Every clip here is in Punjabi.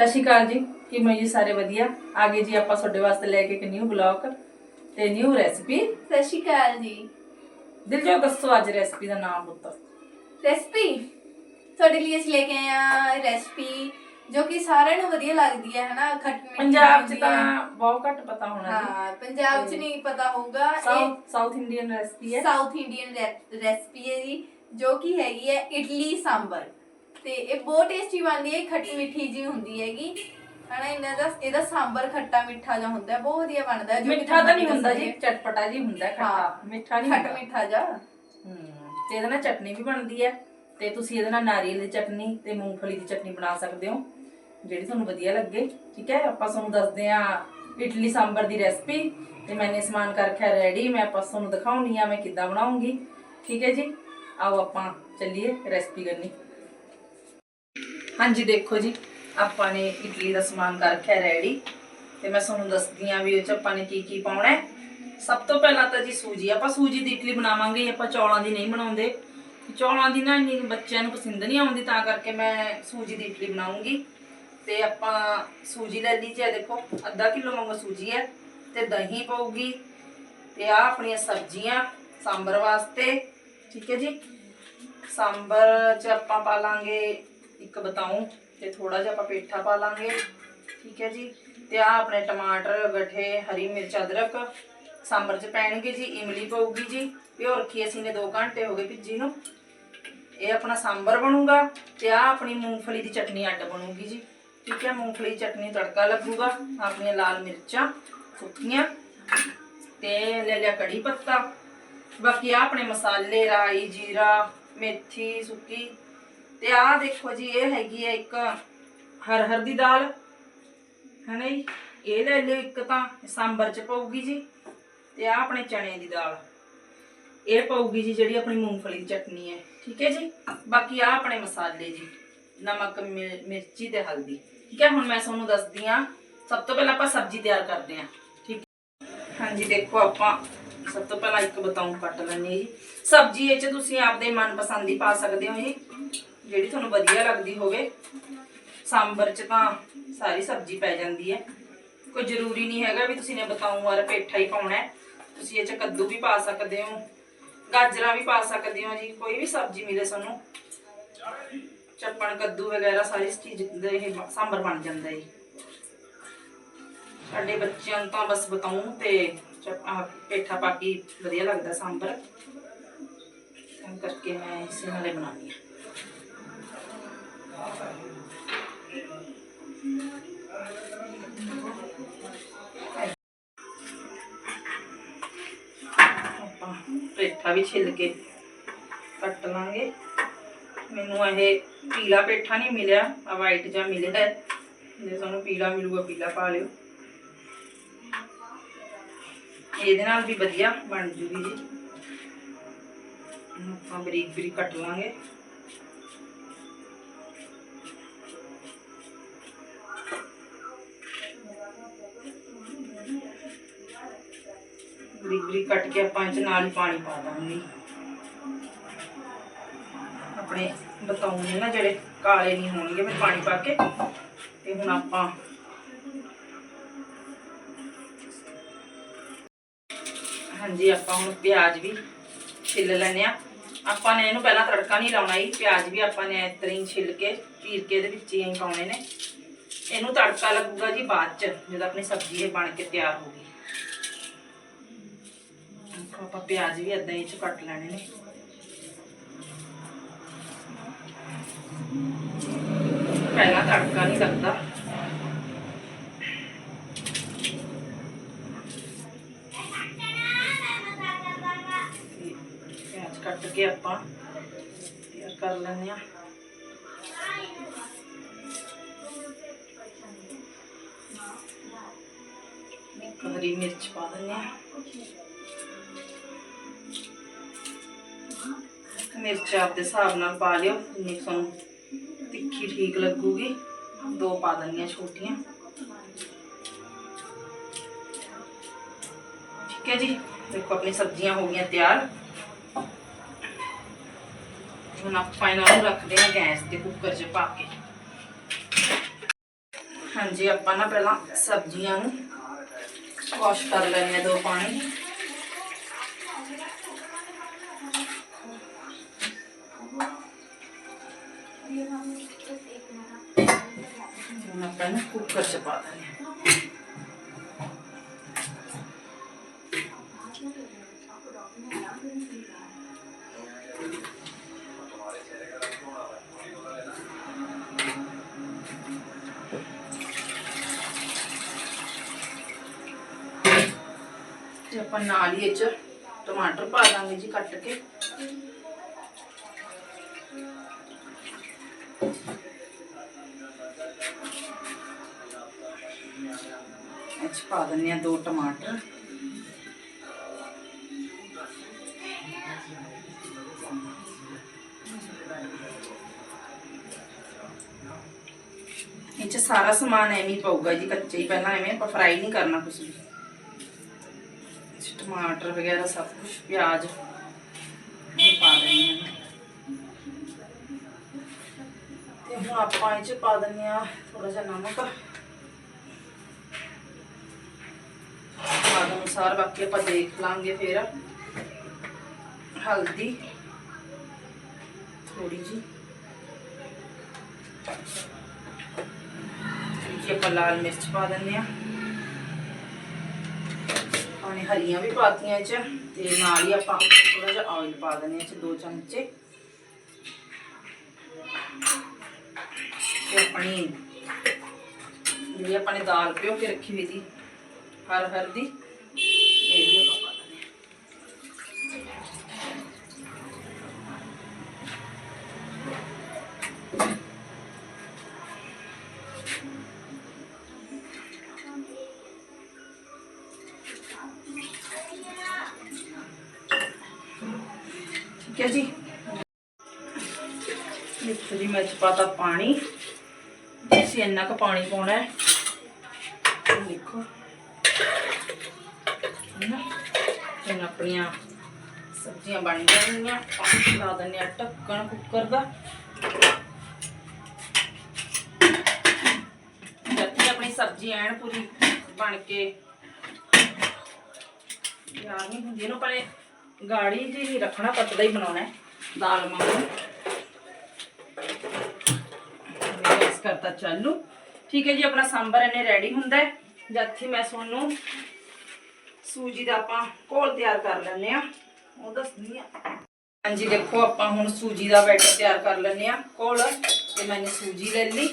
ਸਤਿ ਸ਼੍ਰੀ ਅਕਾਲ ਜੀ। ਕਿਵੇਂ ਜੀ ਸਾਰੇ ਵਧੀਆ? ਆ ਗਏ ਜੀ ਆਪਾਂ ਤੁਹਾਡੇ ਵਾਸਤੇ ਲੈ ਕੇ ਇੱਕ ਨਿਊ ਬਲੌਗ ਤੇ ਨਿਊ ਰੈਸਪੀ ਸਤਿ ਸ਼੍ਰੀ ਅਕਾਲ ਜੀ। ਦਿਲਜੋ ਦੱਸੋ ਅੱਜ ਰੈਸਪੀ ਦਾ ਨਾਮ ਪੁੱਤ। ਰੈਸਪੀ ਤੁਹਾਡੇ ਲਈ ਅਸੀਂ ਲੈ ਕੇ ਆਏ ਆ ਰੈਸਪੀ ਜੋ ਕਿ ਸਾਰਿਆਂ ਨੂੰ ਵਧੀਆ ਲੱਗਦੀ ਹੈ ਹਨਾ? ਖੱਟੀ ਮਿੱਠੀ ਪੰਜਾਬ 'ਚ ਹੁੰਦੀ ਤਾਂ। ਬਹੁਤ ਘੱਟ ਪਤਾ ਹੋਣਾ ਜੀ। ਹਾਂ ਪੰਜਾਬ 'ਚ ਨਹੀਂ ਪਤਾ ਹੋਊਗਾ। ਇਹ ਸਾਊਥ ਸਾਊਥ ਇੰਡੀਅਨ ਰੈਸਪੀ ਹੈ। ਸਾਊਥ ਇੰਡੀਅਨ ਰੈਸਪੀ ਹੈ ਜੀ ਜੋ ਕਿ ਹੈਗੀ ਹੈ ਇਡਲੀ ਸਾਂਬਰ। ਤੇ ਇਹ ਬਹੁਤ ਟੇਸਟੀ ਬਣਦੀ ਹੈ ਖੱਟੀ ਮਿੱਠੀ ਜੀ ਹੁੰਦੀ ਹੈਗੀ। ਹਨਾ ਇਹਨਾਂ ਦਾ ਇਹਦਾ ਸਾਂਬਰ ਖੱਟਾ ਮਿੱਠਾ ਜਿਹਾ ਹੁੰਦਾ ਹੈ ਬਹੁਤ ਵਧੀਆ ਬਣਦਾ ਹੈ ਜੋ ਕਿ ਮਿੱਠਾ ਤਾਂ ਨਹੀਂ ਹੁੰਦਾ ਜੀ ਦੱਸਾਂਗੇ। ਚਟਪਟਾ ਜੀ ਹੁੰਦਾ ਹੈ, ਖੱਟਾ। ਹਾਂ। ਮਿੱਠਾ ਨਹੀਂ ਖੱਟ ਹੁੰਦਾ ਮਿੱਠਾ ਜਿਹਾ। ਹਮ, ਤੇ ਇਹਦੇ ਨਾਲ ਚਟਨੀ ਵੀ ਬਣਦੀ ਹੈ ਤੇ ਤੁਸੀਂ ਇਹਦੇ ਨਾਲ ਨਾਰੀਅਲ ਦੀ ਚਟਨੀ ਤੇ ਮੂੰਗਫਲੀ ਦੀ ਚਟਨੀ ਬਣਾ ਸਕਦੇ ਹੋ ਜਿਹੜੀ ਤੁਹਾਨੂੰ ਵਧੀਆ ਲੱਗੇ ਠੀਕ ਹੈ? ਆਪਾਂ ਤੁਹਾਨੂੰ ਦੱਸਦੇ ਆ ਇਡਲੀ ਸਾਂਬਰ ਦੀ ਰੈਸਪੀ ਤੇ ਮੈਨੇ ਸਮਾਨ ਕਰ ਰੱਖਿਆ ਰੈਡੀ ਮੈਂ ਆਪਾਂ ਤੁਹਾਨੂੰ ਦਿਖਾਉਣੀ ਆ ਮੈਂ ਕਿੱਦਾਂ ਬਣਾਉਂਗੀ ਠੀਕ ਹੈ ਜੀ? ਆਓ ਆਪਾਂ ਚੱਲੀਏ ਰੈਸਪੀ ਕਰਨੀ। ਹਾਂਜੀ, ਦੇਖੋ ਜੀ, ਆਪਾਂ ਨੇ ਇਡਲੀ ਦਾ ਸਮਾਨ ਕਰ ਰੱਖਿਆ ਰੈਡੀ ਤੇ ਮੈਂ ਤੁਹਾਨੂੰ ਦੱਸਦੀ ਆ ਵੀ ਉਹ ਚ ਆਪਾਂ ਨੇ ਕੀ ਕੀ ਪਾਉਣਾ ਹੈ। ਸਭ ਤੋਂ ਪਹਿਲਾਂ ਤਾਂ ਜੀ ਸੂਜੀ। ਆਪਾਂ ਸੂਜੀ ਦੀ ਇਡਲੀ ਬਣਾਵਾਂਗੇ, ਆਪਾਂ ਚੌਲਾਂ ਦੀ ਨਹੀਂ ਬਣਾਉਂਦੇ। ਚੌਲਾਂ ਦੀ ਨਾ ਇੰਨੀ ਬੱਚਿਆਂ ਨੂੰ ਪਸੰਦ ਨਹੀਂ ਆਉਂਦੀ, ਤਾਂ ਕਰਕੇ ਮੈਂ ਸੂਜੀ ਦੀ ਇਡਲੀ ਬਣਾਉਂਗੀ। ਤੇ ਆਪਾਂ ਸੂਜੀ ਲੈ ਲਈ ਜੀ ਦੇਖੋ, ਅੱਧਾ ਕਿਲੋ ਵਾਂਗੂ ਸੂਜੀ ਹੈ, ਤੇ ਦਹੀਂ ਪਾਉਗੀ ਤੇ ਆ ਆਪਣੀਆਂ ਸਬਜ਼ੀਆਂ, ਸਾਂਬਰ ਵਾਸਤੇ, ਠੀਕ ਹੈ ਜੀ। ਸਾਂਬਰ ਚ ਆਪਾਂ ਪਾ ਲਾਂਗੇ ਇੱਕ ਬਤਾਉ ਤੇ ਥੋੜਾ ਜਿਹਾ ਆਪਾਂ ਪੇਠਾ ਪਾ ਲਾਂਗੇ ਠੀਕ ਹੈ ਜੀ ਤੇ ਆ ਆਪਣੇ ਟਮਾਟਰ ਗਠੇ ਹਰੀ ਮਿਰਚ ਅਦਰਕ ਸਾਂਬਰ ਚ ਪੈਣਗੇ ਜੀ ਇਮਲੀ ਪਊਗੀ ਜੀ ਭਿਓ ਰੱਖੀ ਅਸੀਂ ਨੇ 2 ਘੰਟੇ ਹੋ ਗਏ ਭਿੱਜੀ ਨੂੰ ਇਹ ਆਪਣਾ ਸਾਂਬਰ ਬਣੂਗਾ ਤੇ ਆ ਆਪਣੀ ਮੂੰਗਫਲੀ ਦੀ ਚਟਨੀ ਅੱਡ ਬਣੂਗੀ ਜੀ ਠੀਕ ਹੈ ਮੂੰਗਫਲੀ ਦੀ ਚਟਨੀ ਤੜਕਾ ਲੱਗੂਗਾ ਆਪਣੀਆਂ ਲਾਲ ਮਿਰਚਾਂ ਸੁੱਕੀਆਂ ਤੇ ਲੈ ਲਿਆ ਕੜੀ ਪੱਤਾ ਬਾਕੀ ਆਹ ਆਪਣੇ ਮਸਾਲੇ ਰਾਈ ਜੀਰਾ ਮੇਥੀ ਸੁੱਕੀ ਤੇ ਆਹ ਦੇਖੋ ਜੀ, ਇਹ ਹੈਗੀ ਹੈ ਇੱਕ ਹਰ ਹਰ ਦੀ ਦਾਲ। ਹੈ ਜੀ? ਇਹ ਲੈ ਲਿਓ ਇੱਕ ਤਾਂ ਸਾਂਬਰ ਚ ਪਊਗੀ ਜੀ, ਤੇ ਆਹ ਆਪਣੇ ਚਣੇ ਦੀ ਦਾਲ। ਇਹ ਪਊਗੀ ਜੀ ਜਿਹੜੀ ਆਪਣੀ ਮੂੰਗਫਲੀ ਦੀ ਚਟਨੀ ਹੈ, ਠੀਕ ਹੈ ਜੀ? ਬਾਕੀ ਆ ਆਪਣੇ ਮਸਾਲੇ ਜੀ, ਨਮਕ ਮਿਰ- ਮਿਰਚੀ ਤੇ ਹਲਦੀ। ਠੀਕ ਹੈ? ਹੁਣ ਮੈਂ ਤੁਹਾਨੂੰ ਦੱਸਦੀ ਆ ਸਭ ਤੋਂ ਪਹਿਲਾਂ ਆਪਾਂ ਸਬਜ਼ੀ ਤਿਆਰ ਕਰਦੇ ਆ ਠੀਕ ਹਾਂਜੀ, ਦੇਖੋ ਆਪਾਂ ਸਭ ਤੋਂ ਪਹਿਲਾਂ ਇੱਕ ਬਤਾਉਂ ਕੱਟ ਲੈਣੀ ਜੀ। ਸਬਜ਼ੀ ਇਹ ਚ ਤੁਸੀਂ ਆਪਦੇ ਮਨਪਸੰਦ ਦੀ ਪਾ ਸਕਦੇ ਹੋ ਜੀ। ਜਿਹੜੀ ਤੁਹਾਨੂੰ ਵਧੀਆ ਲੱਗਦੀ ਹੋਵੇ, ਸਾਂਬਰ ਚ ਤਾਂ ਸਾਰੀ ਸਬਜ਼ੀ ਪੈ ਜਾਂਦੀ ਹੈ। ਕੋਈ ਜ਼ਰੂਰੀ ਨਹੀਂ ਹੈਗਾ ਵੀ ਤੁਸੀਂ ਨੇ ਬਤਾਉਂ ਵਾਲਾ ਪੇਠਾ ਹੀ ਪਾਉਣਾ ਹੈ। ਤੁਸੀਂ ਇਹ ਚ ਕੱਦੂ ਵੀ ਪਾ ਸਕਦੇ ਹੋ, ਗਾਜਰਾਂ ਵੀ ਪਾ ਸਕਦੇ ਹੋ ਜੀ, ਕੋਈ ਵੀ ਸਬਜ਼ੀ ਮਿਲੇ ਤੁਹਾਨੂੰ। ਚੱਪਣ, ਕੱਦੂ ਵਗੈਰਾ ਸਾਰੀ ਚੀਜ਼ ਦੇ ਇਹ ਸਾਂਬਰ ਬਣ ਜਾਂਦਾ ਹੈ ਸਾਡੇ ਬੱਚਿਆਂ ਨੂੰ ਤਾਂ ਬਸ ਬਤਾਉਂ ਤੇ ਪੇਠਾ ਪਾ ਕੇ ਵਧੀਆ ਲੱਗਦਾ ਸਾਂਬਰ। ਕਰਕੇ ਮੈਂ ਇਸੇ ਨਾਲੇ ਬਣਾਉਣੀ ਆ ਪੇਠਾ ਵੀ ਛਿੱਲ ਕੇ ਕੱਟ ਲਾਂਗੇ। ਮੈਨੂੰ ਇਹ ਪੀਲਾ ਪੇਠਾ ਨਹੀਂ ਮਿਲਿਆ ਆ ਵਾਈਟ ਜਿਹਾ ਮਿਲਿਆ ਹੈ। ਜੇ ਤੁਹਾਨੂੰ ਪੀਲਾ ਮਿਲੂਗਾ, ਪੀਲਾ ਪਾ ਲਿਓ। ਇਹਦੇ ਨਾਲ ਵੀ ਵਧੀਆ ਬਣ ਜੂਗੀ ਜੀ। ਆਪਾਂ ਬਰੀਕ ਬਰੀਕ ਕੱਟ ਲਾਂਗੇ। ਬਰੀਕ ਬਰੀਕ ਕੱਟ ਕੇ ਆਪਾਂ ਇਹ ਨਾਲ ਹੀ ਪਾਣੀ ਪਾ ਦਾਂਗੇ। ਆਪਣੇ ਬਤਾਉਣੇ ਨਾ ਜਿਹੜੇ ਕਾਲੇ ਨਹੀਂ ਹੋਣਗੇ, ਮੈਂ ਪਾਣੀ ਪਾ ਕੇ ਤੇ ਹੁਣ ਆਪਾਂ ਹਾਂਜੀ, ਆਪਾਂ ਹੁਣ ਪਿਆਜ਼ ਵੀ ਛਿੱਲ ਲੈਣੇ ਆ ਆਪਾਂ ਨੇ ਇਹਨੂੰ ਪਹਿਲਾਂ ਤੜਕਾ ਨਹੀਂ ਲਾਉਣਾ ਜੀ, ਪਿਆਜ਼ ਵੀ ਆਪਾਂ ਨੇ ਇਸ ਤਰ੍ਹਾਂ ਹੀ ਛਿੱਲ ਕੇ, ਚੀਰ ਕੇ ਇਹਦੇ ਵਿੱਚ ਹੀ ਪਾਉਣੇ ਨੇ। ਇਹਨੂੰ ਤੜਕਾ ਲੱਗੂਗਾ ਜੀ ਬਾਅਦ ਚ, ਜਦੋਂ ਆਪਣੀ ਸਬਜ਼ੀ ਇਹ ਬਣ ਕੇ ਤਿਆਰ ਹੋ ਗਈ। ਦੇਖੋ ਆਪਾਂ ਪਿਆਜ਼ ਵੀ ਇਦਾਂ ਹੀ ਚ ਕੱਟ ਲੈਣੇ ਨੇ। ਪਹਿਲਾਂ ਤੜਕਾ ਨਹੀਂ ਲੱਗਦਾ। ਤੇ ਪਿਆਜ਼ ਕੱਟ ਕੇ ਆਪਾਂ ਤਿਆਰ ਕਰ ਲੈਂਦੇ ਆ ਹਰੀ ਮਿਰਚ ਪਾ ਦਿੰਦੇ ਆ ਮਿਰਚ ਆਪਦੇ ਹਿਸਾਬ ਨਾਲ ਪਾ ਲਿਓ, ਜਿੰਨੀ ਤੁਹਾਨੂੰ ਤਿੱਖੀ ਠੀਕ ਲੱਗੂਗੀ, ਦੋ ਪਾ ਦਿੰਦੀਆਂ ਛੋਟੀਆਂ। ਠੀਕ ਹੈ ਜੀ, ਦੇਖੋ ਆਪਣੀ ਸਬਜ਼ੀਆਂ ਹੋ ਗਈਆਂ ਤਿਆਰ। ਹੁਣ ਆਪਾਂ ਇਹਨਾਂ ਨੂੰ ਰੱਖਦੇ ਹਾਂ ਗੈਸ ਤੇ ਕੁੱਕਰ 'ਚ ਪਾ ਕੇ। ਹਾਂਜੀ, ਆਪਾਂ ਨਾ ਪਹਿਲਾਂ ਸਬਜ਼ੀਆਂ ਨੂੰ ਵਾਸ਼ ਕਰ ਲੈਣੇ ਆ ਦੋ ਪਾਣੀ। ਹੁਣ ਆਪਾਂ ਨਾ ਕੁੱਕਰ ਚ ਪਾ ਦਿੰਦੇ ਹਾਂ ਤੇ ਆਪਾਂ ਨਾਲ ਹੀ ਇਹ ਚ ਟਮਾਟਰ ਪਾ ਦਾਂਗੇ ਜੀ ਕੱਟ ਕੇ ਇਹ ਪਾ ਦਿੰਦੇ ਆ ਦੋ ਟਮਾਟਰ। ਇਹ ਚ ਸਾਰਾ ਸਮਾਨ ਐਵੇਂ ਹੀ ਪਊਗਾ ਜੀ, ਕੱਚੇ ਹੀ ਪਹਿਲਾਂ ਐਵੇਂ ਆਪਾਂ ਫਰਾਈ ਨਹੀਂ ਕਰਨਾ ਕੁਝ ਵੀ। ਟਮਾਟਰ ਵਗੈਰਾ ਸਭ ਕੁਝ ਪਿਆਜ਼ ਪਾ ਦਿੰਦੇ ਹੈ। ਤੇ ਹੁਣ ਆਪਾਂ ਇਹ ਚ ਪਾ ਦਿੰਦੇ ਆ ਥੋੜਾ ਜਿਹਾ ਨਮਕ ਸਵਾਦ ਅਨੁਸਾਰ ਬਾਕੀ ਆਪਾਂ ਦੇਖ ਲਾਂਗੇ ਫਿਰ। ਹਲਦੀ। ਥੋੜੀ ਜੀ। ਜੀ ਆਪਾਂ ਲਾਲ ਮਿਰਚ ਪਾ ਦਿੰਦੇ ਆ ਪਾਣੀ ਹਰੀਆਂ ਵੀ ਪਾਤੀਆਂ ਇਹ ਚ ਤੇ ਨਾਲ ਹੀ ਆਪਾਂ ਥੋੜਾ ਜਿਹਾ ਆਇਲ ਪਾ ਦਿੰਦੇ ਆ ਚ ਦੋ ਚਮਚੇ। ਤੇ ਆਪਣੀ ਜਿਹੜੀ ਆਪਾਂ ਨੇ ਦਾਲ ਪਿਓ ਕੇ ਰੱਖੀ ਹੋਈ ਸੀ ਹਰ ਹਰ ਦੀ। ਇਹ ਵੀ ਆਪਾਂ ਪਾ ਦਿੰਦੇ ਹਾਂ ਠੀਕ ਹੈ ਜੀ ਦੇਖੋ ਜੀ ਮੈਂ ਚ ਪਾਤਾ ਪਾਣੀ ਤੁਸੀਂ ਇੰਨਾ ਕੁ ਪਾਣੀ ਪਾਉਣਾ ਹੈ ਇਹ ਦੇਖੋ ਨਾ ਹੁਣ ਆਪਣੀਆਂ ਸਬਜ਼ੀਆਂ ਬਣ ਜਾਣਗੀਆਂ। ਪਾਣੀ ਲਾ ਦਿੰਦੇ ਆ ਢੱਕਣ ਕੁੱਕਰ ਦਾ। ਜਦ ਆਪਣੀ ਸਬਜ਼ੀ ਐਨ ਪੂਰੀ ਬਣ ਕੇ ਯਾਰ ਨਹੀਂ ਹੁੰਦੀ। ਇਹਨੂੰ ਪਰ ਗਾੜੀ ਜੀ ਨਹੀਂ ਰੱਖਣਾ, ਪਤਲਾ ਹੀ ਬਣਾਉਣਾ ਦਾਲ ਵਾਂਗੂ। ਮਿਕਸ ਕਰਤਾ ਚਾਲੂ। ਠੀਕ ਹੈ ਜੀ, ਆਪਣਾ ਸਾਂਬਰ ਇਹਨੇ ਰੈਡੀ ਹੁੰਦਾ ਹੈ। ਮੈਂ ਤੁਹਾਨੂੰ ਸੂਜੀ ਦਾ ਆਪਾਂ ਘੋਲ ਤਿਆਰ ਕਰ ਲੈਂਦੇ ਆ ਉਹ ਦੱਸਦੀ ਆ ਹਾਂਜੀ, ਦੇਖੋ, ਆਪਾਂ ਹੁਣ ਸੂਜੀ ਦਾ ਬੈਟਰ ਤਿਆਰ ਕਰ ਲੈਂਦੇ ਆ ਘੋਲ ਤੇ ਮੈंने ਸੂਜੀ ਲੈ ਲਈ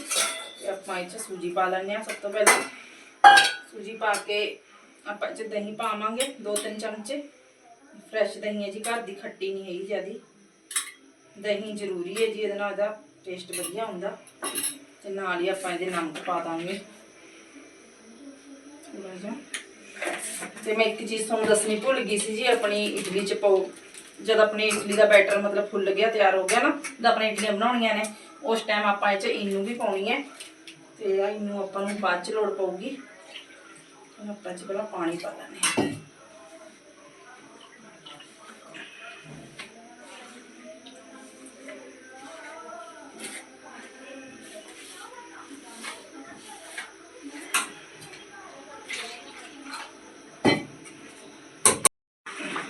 ਤੇ ਆਪਾਂ ਇਹ ਚ ਸੂਜੀ ਪਾ ਲੈਂਦੇ ਆ ਸਭ ਤੋਂ ਪਹਿਲਾਂ। ਸੂਜੀ ਪਾ ਕੇ ਆਪਾਂ ਇਹ ਚ ਦਹੀਂ ਪਾਵਾਂਗੇ ਦੋ ਤਿੰਨ ਚਮਚੇ। ਫਰੈਸ਼ ਦਹੀਂ ਹੈ ਜੀ, ਘਰ ਦੀ ਖੱਟੀ ਨਹੀਂ ਹੈਗੀ ਜਿਆਦੀ। ਦਹੀਂ ਜ਼ਰੂਰੀ ਹੈ ਜੀ, ਇਹਦੇ ਨਾਲ ਇਹਦਾ ਟੇਸਟ ਵਧੀਆ ਹੁੰਦਾ। ਤੇ ਨਾਲ ਹੀ ਆਪਾਂ ਇਹਦੇ ਨਮਕ ਪਾ ਦਾਂਗੇ। ਥੋੜਾ ਜਿਹਾ ਤੇ ਮੈਂ ਇੱਕ ਚੀਜ਼ ਤੁਹਾਨੂੰ ਦੱਸਣੀ ਭੁੱਲ ਗਈ ਸੀ ਜੀ, ਆਪਣੀ ਇਡਲੀ ਚ ਪਾਓ। ਜਦ ਆਪਣੀ ਇਡਲੀ ਦਾ ਬੈਟਰ ਮਤਲਬ ਫੁੱਲ ਗਿਆ, ਤਿਆਰ ਹੋ ਗਿਆ ਨਾ, ਜਦ ਆਪਣੇ ਇਡਲੀਆਂ ਬਣਾਉਣੀਆਂ ਨੇ, ਉਸ ਟਾਈਮ ਆਪਾਂ ਇਹ ਚ ਇਨੂੰ ਵੀ ਪਾਉਣੀ ਹੈ। ਤੇ ਆ ਇਨੂੰ ਆਪਾਂ ਨੂੰ ਬਾਅਦ ਚ ਲੋੜ ਪਊਗੀ। ਆਪਾਂ ਚ ਪਹਿਲਾਂ ਪਾਣੀ ਪਾ ਲੈਣੇ